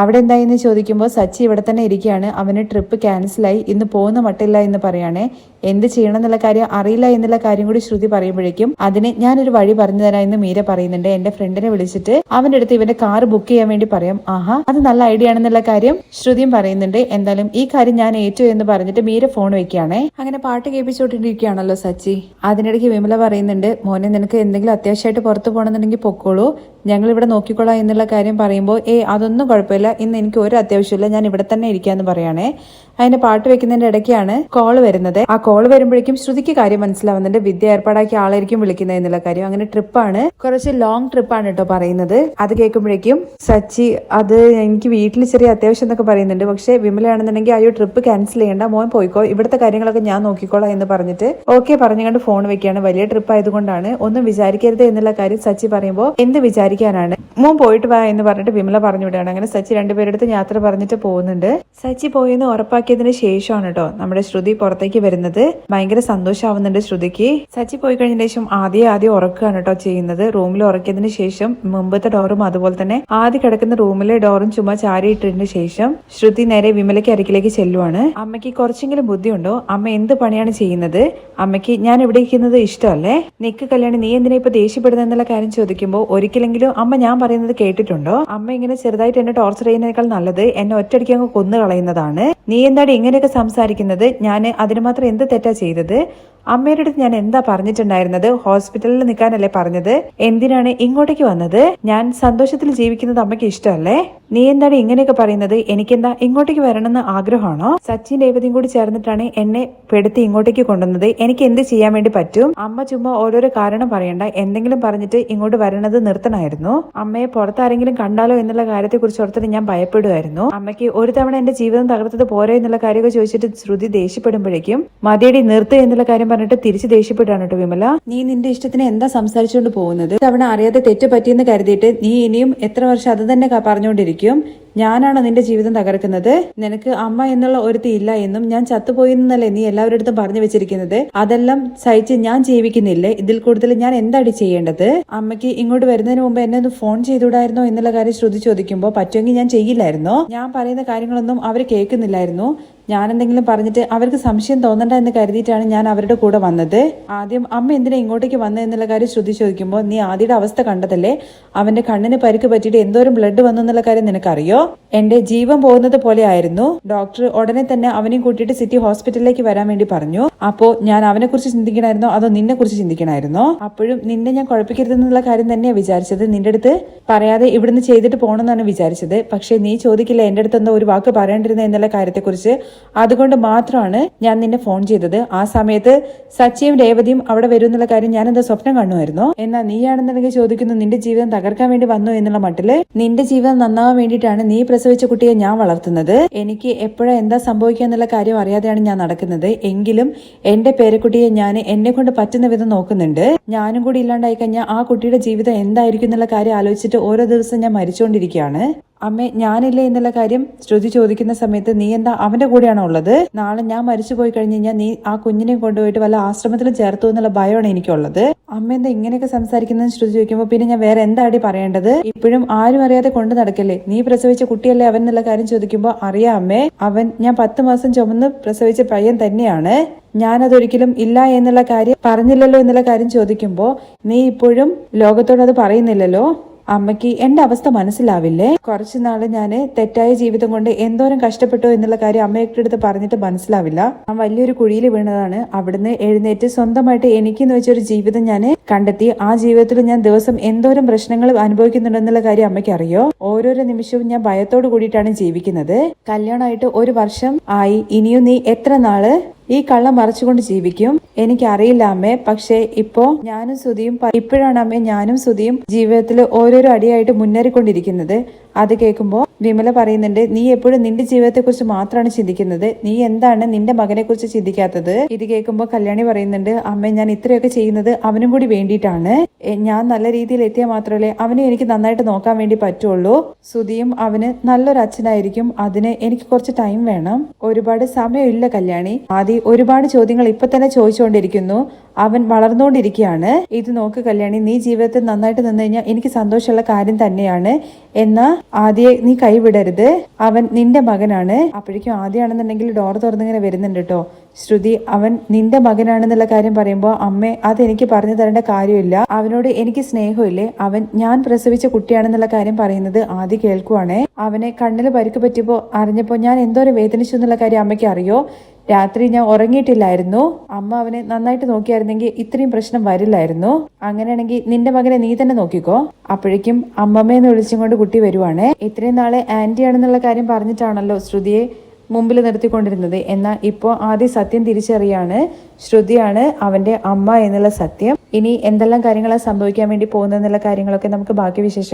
അവിടെ എന്തായെന്ന് ചോദിക്കുമ്പോൾ സച്ചി ഇവിടെ തന്നെ ഇരിക്കുകയാണ്. അവന് ട്രിപ്പ് ക്യാൻസലായി ഇന്ന് പോകുന്ന മട്ടില്ല എന്ന് പറയാണ് എന്ത് ചെയ്യണം എന്നുള്ള കാര്യം അറിയില്ല എന്നുള്ള കാര്യം കൂടി ശ്രുതി പറയുമ്പോഴേക്കും അതിന് ഞാനൊരു വഴി പറഞ്ഞു തരാം എന്ന് മീര പറയുന്നുണ്ട്. എന്റെ ഫ്രണ്ടിനെ വിളിച്ചിട്ട് അവന്റെ അടുത്ത് ഇവന്റെ കാർ ബുക്ക് ചെയ്യാൻ വേണ്ടി പറയാം. ആഹാ അത് നല്ല ഐഡിയ ആണെന്നുള്ള കാര്യം ശ്രുതിയും പറയുന്നുണ്ട്. എന്തായാലും ഈ കാര്യം ഞാൻ ഏറ്റു എന്ന് പറഞ്ഞിട്ട് മീര ഫോൺ വെക്കുകയാണേ. അങ്ങനെ പാട്ട് കേൾപ്പിച്ചുകൊണ്ടിരിക്കുകയാണല്ലോ സച്ചി. അതിനിടയ്ക്ക് വിമല പറയുന്നുണ്ട് മോനെ നിനക്ക് എന്തെങ്കിലും അത്യാവശ്യമായിട്ട് പുറത്തു പോകണമെന്നുണ്ടെങ്കിൽ പൊക്കോളൂ. ഞങ്ങൾ ഇവിടെ നോക്കിക്കോളാം എന്നുള്ള കാര്യം പറയുമ്പോൾ ഏ അതൊന്നും കുഴപ്പമില്ല. ഇന്ന് എനിക്ക് ഒരു അത്യാവശ്യമില്ല ഞാൻ ഇവിടെ തന്നെ ഇരിക്കാന്ന് പറയണേ. അതിന്റെ പാട്ട് വെക്കുന്നതിന്റെ ഇടയ്ക്കാണ് കോൾ വരുന്നത്. ആ കോൾ വരുമ്പോഴേക്കും ശ്രുതിക്ക് കാര്യം മനസ്സിലാവുന്നുണ്ട്. വിദ്യ ഏർപ്പാടാക്കിയ ആളായിരിക്കും വിളിക്കുന്നത് എന്നുള്ള കാര്യം. അങ്ങനെ ട്രിപ്പാണ് കുറച്ച് ലോങ് ട്രിപ്പാണ് കേട്ടോ പറയുന്നത്. അത് കേൾക്കുമ്പോഴേക്കും സച്ചി അത് എനിക്ക് വീട്ടിൽ ചെറിയ അത്യാവശ്യം എന്നൊക്കെ പറയുന്നുണ്ട്. പക്ഷെ വിമലയാണെന്നുണ്ടെങ്കിൽ അയ്യോ ട്രിപ്പ് ക്യാൻസൽ ചെയ്യേണ്ട. മോൻ പോയിക്കോ. ഇവിടുത്തെ കാര്യങ്ങളൊക്കെ ഞാൻ നോക്കിക്കോളാം എന്ന് പറഞ്ഞിട്ട് ഓക്കെ പറഞ്ഞുകൊണ്ട് ഫോൺ വെക്കുകയാണ്. വലിയ ട്രിപ്പ് ആയതുകൊണ്ടാണ്. ഒന്നും വിചാരിക്കരുത് എന്നുള്ള കാര്യം സച്ചി പറയുമ്പോൾ എന്ത് വിചാരിക്കാനാണ് മോൻ പോയിട്ട് വാ എന്ന് പറഞ്ഞിട്ട് വിമല പറഞ്ഞു വിടുകയാണ്. അങ്ങനെ സച്ചി രണ്ടുപേരെടുത്ത് യാത്ര പറഞ്ഞിട്ട് പോകുന്നുണ്ട്. സച്ചി പോയെന്ന് ഉറപ്പാക്കിയതിന് ശേഷമാണ് കേട്ടോ നമ്മുടെ ശ്രുതി പുറത്തേക്ക് വരുന്നത്. ഭയങ്കര സന്തോഷമാവുന്നുണ്ട് ശ്രുതിക്ക്. സച്ചി പോയി കഴിഞ്ഞ ശേഷം ആദ്യം ആദ്യം ഉറക്കുകയാണ് കേട്ടോ ചെയ്യുന്നത്. റൂമിൽ ഉറക്കിയതിന് ശേഷം മുമ്പത്തെ ഡോറും അതുപോലെ തന്നെ ആദ്യം കിടക്കുന്ന റൂമിലെ ഡോറും ചുമ ചാരിയിട്ടതിന് ശേഷം ശ്രുതി നേരെ വിമലയ്ക്ക് അരികിലേക്ക് ചെല്ലുവാണ്. അമ്മയ്ക്ക് കുറച്ചെങ്കിലും ബുദ്ധിയുണ്ടോ? അമ്മ എന്ത് പണിയാണ് ചെയ്യുന്നത്? അമ്മയ്ക്ക് ഞാൻ ഇവിടെ ഇരിക്കുന്നത് ഇഷ്ടമല്ലേ? നിക്ക് കല്യാണി നീ എന്തിനാ ഇപ്പൊ ദേഷ്യപ്പെടുന്ന കാര്യം ചോദിക്കുമ്പോൾ ഒരിക്കലെങ്കിലും അമ്മ ഞാൻ പറയുന്നത് കേട്ടിട്ടുണ്ടോ? അമ്മ ഇങ്ങനെ ചെറുതായിട്ട് എന്നെ ടോർച്ചർ ചെയ്യുന്നതിനേക്കാൾ നല്ലത് എന്നെ ഒറ്റയടിക്ക് അങ്ങ് കൊന്നു കളയുന്നതാണ് നീ എന്താണ് ഇങ്ങനെയൊക്കെ സംസാരിക്കുന്നത്? ഞാൻ അതിന് മാത്രം എന്ത് തെറ്റാ ചെയ്തത്? അമ്മയുടെ അടുത്ത് ഞാൻ എന്താ പറഞ്ഞിട്ടുണ്ടായിരുന്നത്? ഹോസ്പിറ്റലിൽ നിൽക്കാനല്ലേ പറഞ്ഞത്? എന്തിനാണ് ഇങ്ങോട്ടേക്ക് വന്നത്? ഞാൻ സന്തോഷത്തിൽ ജീവിക്കുന്നത് അമ്മയ്ക്ക് ഇഷ്ടമല്ലേ? നീ എന്താണ് ഇങ്ങനെയൊക്കെ പറയുന്നത്? എനിക്കെന്താ ഇങ്ങോട്ടേക്ക് വരണമെന്ന് ആഗ്രഹമാണോ? സച്ചിൻ രേവതിയും കൂടി ചേർന്നിട്ടാണ് എന്നെ പെടുത്തി ഇങ്ങോട്ടേക്ക് കൊണ്ടുവന്നത്. എനിക്ക് എന്ത് ചെയ്യാൻ വേണ്ടി പറ്റും? അമ്മ ചുമ്മാ ഓരോരോ കാരണം പറയണ്ട. എന്തെങ്കിലും പറഞ്ഞിട്ട് ഇങ്ങോട്ട് വരണത് നിർത്തണമായിരുന്നു. അമ്മയെ പുറത്താരെങ്കിലും കണ്ടാലോ എന്നുള്ള കാര്യത്തെ കുറിച്ച് ഓർത്തിട്ട് ഞാൻ ഭയപ്പെടുമായിരുന്നു. അമ്മയ്ക്ക് ഒരു തവണ എന്റെ ജീവിതം തകർത്തത് പോരോ എന്നുള്ള കാര്യമൊക്കെ ചോദിച്ചിട്ട് ശ്രുതി ദേഷ്യപ്പെടുമ്പോഴേക്കും മതിയടി നിർത്തു എന്നുള്ള കാര്യം പറഞ്ഞിട്ട് തിരിച്ച് ദേഷ്യപ്പെട്ടാണ് കേട്ടോ വിമല. നീ നിന്റെ ഇഷ്ടത്തിന് എന്താ സംസാരിച്ചുകൊണ്ട് പോകുന്നത്? തവണ അറിയാതെ തെറ്റ് പറ്റിയെന്ന് കരുതിയിട്ട് നീ ഇനിയും എത്ര വർഷം അത് തന്നെ പറഞ്ഞുകൊണ്ടിരിക്കും? ഞാനാണോ നിന്റെ ജീവിതം തകർക്കുന്നത്. നിനക്ക് അമ്മ എന്നുള്ള ഒരുത്തി ഇല്ല എന്നും ഞാൻ ചത്തുപോയി എന്നല്ലേ നീ എല്ലാവരുടെ അടുത്തും പറഞ്ഞു വെച്ചിരിക്കുന്നത്? അതെല്ലാം സഹിച്ച് ഞാൻ ജീവിക്കുന്നില്ലേ? ഇതിൽ കൂടുതൽ ഞാൻ എന്താടി ചെയ്യേണ്ടത്? അമ്മയ്ക്ക് ഇങ്ങോട്ട് വരുന്നതിന് മുമ്പ് എന്നെ ഒന്ന് ഫോൺ ചെയ്തുകൂടായിരുന്നോ എന്നുള്ള കാര്യം ശ്രുതി ചോദിക്കുമ്പോൾ പറ്റുമെങ്കിൽ ഞാൻ ചെയ്യില്ലായിരുന്നോ? ഞാൻ പറയുന്ന കാര്യങ്ങളൊന്നും അവർ കേൾക്കുന്നില്ലായിരുന്നു. ഞാൻ എന്തെങ്കിലും പറഞ്ഞിട്ട് അവർക്ക് സംശയം തോന്നണ്ട എന്ന് കരുതിയിട്ടാണ് ഞാൻ അവരുടെ കൂടെ വന്നത്. ആദ്യം അമ്മ എന്തിനാ ഇങ്ങോട്ടേക്ക് വന്നത് എന്നുള്ള കാര്യം ശ്രുതി ചോദിക്കുമ്പോൾ നീ ആദ്യയുടെ അവസ്ഥ കണ്ടതല്ലേ? അവന്റെ കണ്ണിന് പരിക്ക് പറ്റിയിട്ട് എന്തോരം ബ്ലഡ് വന്നു എന്നുള്ള കാര്യം നിനക്കറിയോ? എന്റെ ജീവൻ പോകുന്നത് പോലെ ആയിരുന്നു. ഡോക്ടർ ഉടനെ തന്നെ അവനെയും കൂട്ടിയിട്ട് സിറ്റി ഹോസ്പിറ്റലിലേക്ക് വരാൻ വേണ്ടി പറഞ്ഞു. അപ്പോ ഞാൻ അവനെ കുറിച്ച് ചിന്തിക്കണമായിരുന്നോ അതോ നിന്നെ കുറിച്ച് ചിന്തിക്കണമായിരുന്നോ? അപ്പോഴും നിന്നെ ഞാൻ കുഴപ്പിക്കരുതെന്നുള്ള കാര്യം തന്നെയാണ് വിചാരിച്ചത്. നിന്റെ അടുത്ത് പറയാതെ ഇവിടുന്ന് ചെയ്തിട്ട് പോകണമെന്നാണ് വിചാരിച്ചത്. പക്ഷേ നീ ചോദിക്കില്ല എന്റെ അടുത്ത് എന്തോ ഒരു വാക്ക് പറയേണ്ടിരുന്ന എന്നുള്ള കാര്യത്തെക്കുറിച്ച്. അതുകൊണ്ട് മാത്രമാണ് ഞാൻ നിന്നെ ഫോൺ ചെയ്തത്. ആ സമയത്ത് സച്ചിയും രേവതിയും അവിടെ വരും എന്നുള്ള കാര്യം ഞാൻ എന്താ സ്വപ്നം കാണുമായിരുന്നു. എന്നാ നീയാണെന്നുണ്ടെങ്കിൽ ചോദിക്കുന്നു നിന്റെ ജീവിതം തകർക്കാൻ വേണ്ടി വന്നു എന്നുള്ള മട്ടിൽ നിന്റെ ജീവിതം നന്നാവാൻ വേണ്ടിയിട്ടാണ് നീ പ്രസവിച്ച കുട്ടിയെ ഞാൻ വളർത്തുന്നത്. എനിക്ക് എപ്പോഴാ എന്താ സംഭവിക്കുക എന്നുള്ള കാര്യം അറിയാതെയാണ് ഞാൻ നടക്കുന്നത്. എങ്കിലും എന്റെ പേരക്കുട്ടിയെ ഞാൻ എന്നെ കൊണ്ട് പറ്റുന്ന വിധം നോക്കുന്നുണ്ട്. ഞാനും കൂടി ഇല്ലാണ്ടായി കഴിഞ്ഞാൽ ആ കുട്ടിയുടെ ജീവിതം എന്തായിരിക്കും എന്നുള്ള കാര്യം ആലോചിച്ചിട്ട് ഓരോ ദിവസം ഞാൻ മരിച്ചുകൊണ്ടിരിക്കുകയാണ്. അമ്മേ ഞാനില്ലേ എന്നുള്ള കാര്യം ശ്രുതി ചോദിക്കുന്ന സമയത്ത് നീ എന്താ അവന്റെ കൂടെയാണോ ഉള്ളത്? നാളെ ഞാൻ മരിച്ചു പോയി കഴിഞ്ഞ് കഴിഞ്ഞാൽ നീ ആ കുഞ്ഞിനെ കൊണ്ടുപോയിട്ട് വല്ല ആശ്രമത്തിലും ചേർത്തു എന്നുള്ള ഭയമാണ് എനിക്കുള്ളത്. അമ്മ എന്താ ഇങ്ങനെയൊക്കെ സംസാരിക്കുന്നതെന്ന് ശ്രുതി ചോദിക്കുമ്പോൾ പിന്നെ ഞാൻ വേറെ എന്താടി പറയേണ്ടത്? ഇപ്പോഴും ആരും അറിയാതെ കൊണ്ടു നടക്കല്ലേ? നീ പ്രസവിച്ച കുട്ടിയല്ലേ അവൻ എന്നുള്ള കാര്യം ചോദിക്കുമ്പോൾ അറിയാം അമ്മേ. അവൻ ഞാൻ പത്ത് മാസം ചുമന്ന് പ്രസവിച്ച പയ്യൻ തന്നെയാണ്. ഞാനതൊരിക്കലും ഇല്ല എന്നുള്ള കാര്യം പറഞ്ഞില്ലല്ലോ എന്നുള്ള കാര്യം ചോദിക്കുമ്പോൾ നീ ഇപ്പോഴും ലോകത്തോട് അത് പറയുന്നില്ലല്ലോ? അമ്മയ്ക്ക് എന്റെ അവസ്ഥ മനസ്സിലാവില്ലേ? കുറച്ചു നാൾ ഞാൻ തെറ്റായ ജീവിതം കൊണ്ട് എന്തോരം കഷ്ടപ്പെട്ടു എന്നുള്ള കാര്യം അമ്മയുടെ അടുത്ത് പറഞ്ഞിട്ട് മനസ്സിലാവില്ല. ഞാൻ വലിയൊരു കുഴിയിൽ വീണതാണ്. അവിടുന്ന് എഴുന്നേറ്റ് സ്വന്തമായിട്ട് എനിക്ക് എന്ന് വെച്ചൊരു ജീവിതം ഞാൻ കണ്ടെത്തി. ആ ജീവിതത്തിൽ ഞാൻ ദിവസം എന്തോരം പ്രശ്നങ്ങൾ അനുഭവിക്കുന്നുണ്ടെന്നുള്ള കാര്യം അമ്മയ്ക്ക് അറിയോ ഓരോരോ നിമിഷവും ഞാൻ ഭയത്തോട് കൂടിയിട്ടാണ് ജീവിക്കുന്നത്. കല്യാണമായിട്ട് ഒരു വർഷം ആയി. ഇനിയും നീ എത്ര നാൾ ഈ കള്ളം മറച്ചുകൊണ്ട് ജീവിക്കും. എനിക്കറിയില്ല അമ്മേ. പക്ഷേ ഇപ്പോ ഞാനും സുധിയും ഇപ്പോഴാണ് അമ്മേ ഞാനും സുധിയും ജീവിതത്തിൽ ഓരോരോ അടിയായിട്ട് മുന്നേറിക്കൊണ്ടിരിക്കുന്നത്. അത് കേൾക്കുമ്പോൾ വിമല പറയുന്നുണ്ട് നീ എപ്പോഴും നിന്റെ ജീവിതത്തെ കുറിച്ച് മാത്രമാണ് ചിന്തിക്കുന്നത്. നീ എന്താണ് നിന്റെ മകനെ കുറിച്ച് ചിന്തിക്കാത്തത്? ഇത് കേൾക്കുമ്പോൾ കല്യാണി പറയുന്നുണ്ട് അമ്മ ഞാൻ ഇത്രയൊക്കെ ചെയ്യുന്നത് അവനും കൂടി വേണ്ടിയിട്ടാണ്. ഞാൻ നല്ല രീതിയിൽ എത്തിയാൽ മാത്രമല്ലേ അവനെ എനിക്ക് നന്നായിട്ട് നോക്കാൻ വേണ്ടി പറ്റുള്ളൂ. സുധിയും അവന് നല്ലൊരു അച്ഛനായിരിക്കും. അതിന് എനിക്ക് കുറച്ച് ടൈം വേണം. ഒരുപാട് സമയമില്ല കല്യാണി. ആദ്യം ഒരുപാട് ചോദ്യങ്ങൾ ഇപ്പൊ തന്നെ ചോദിച്ചുകൊണ്ടിരിക്കുന്നു. അവൻ വളർന്നുകൊണ്ടിരിക്കുകയാണ്. ഇത് നോക്ക് കല്യാണി നീ ജീവിതത്തിൽ നന്നായിട്ട് നിന്ന് കഴിഞ്ഞാൽ എനിക്ക് സന്തോഷമുള്ള കാര്യം തന്നെയാണ്. എന്നാ ആദ്യ നീ കൈവിടരുത്. അവൻ നിന്റെ മകനാണ്. അപ്പോഴേക്കും ആദ്യമാണെന്നുണ്ടെങ്കിൽ ഡോർ തുറന്നിങ്ങനെ വരുന്നുണ്ട് കേട്ടോ ശ്രുതി അവൻ നിന്റെ മകനാണെന്നുള്ള കാര്യം പറയുമ്പോൾ അമ്മേ അതെനിക്ക് പറഞ്ഞു തരേണ്ട കാര്യമില്ല. അവനോട് എനിക്ക് സ്നേഹമില്ലേ? അവൻ ഞാൻ പ്രസവിച്ച കുട്ടിയാണെന്നുള്ള കാര്യം പറയുന്നത് ആദ്യം കേൾക്കുവാണേ. അവനെ കണ്ണിൽ പരിക്ക് പറ്റിയപ്പോ അറിഞ്ഞപ്പോ ഞാൻ എന്തോരം വേദനിച്ചു എന്നുള്ള കാര്യം അമ്മയ്ക്ക് അറിയോ? രാത്രി ഞാൻ ഉറങ്ങിയിട്ടില്ലായിരുന്നു. അമ്മ അവനെ നന്നായിട്ട് നോക്കിയായിരുന്നെങ്കിൽ ഇത്രയും പ്രശ്നം വരില്ലായിരുന്നു. അങ്ങനെയാണെങ്കിൽ നിന്റെ മകനെ നീ തന്നെ നോക്കിക്കോ. അപ്പോഴേക്കും അമ്മമ്മയെന്ന് വിളിച്ചും കൊണ്ട് കുട്ടി വരുവാണേ. ഇത്രയും നാളെ ആന്റി ആണെന്നുള്ള കാര്യം പറഞ്ഞിട്ടാണല്ലോ ശ്രുതിയെ മുമ്പിൽ നിർത്തിക്കൊണ്ടിരുന്നത്. എന്നാൽ ഇപ്പോൾ ആദ്യം സത്യം തിരിച്ചറിയാണ്. ശ്രുതിയാണ് അവന്റെ അമ്മ എന്നുള്ള സത്യം. ഇനി എന്തെല്ലാം കാര്യങ്ങളാണ് സംഭവിക്കാൻ വേണ്ടി പോകുന്നതെന്നുള്ള കാര്യങ്ങളൊക്കെ നമുക്ക് ബാക്കി വിശേഷം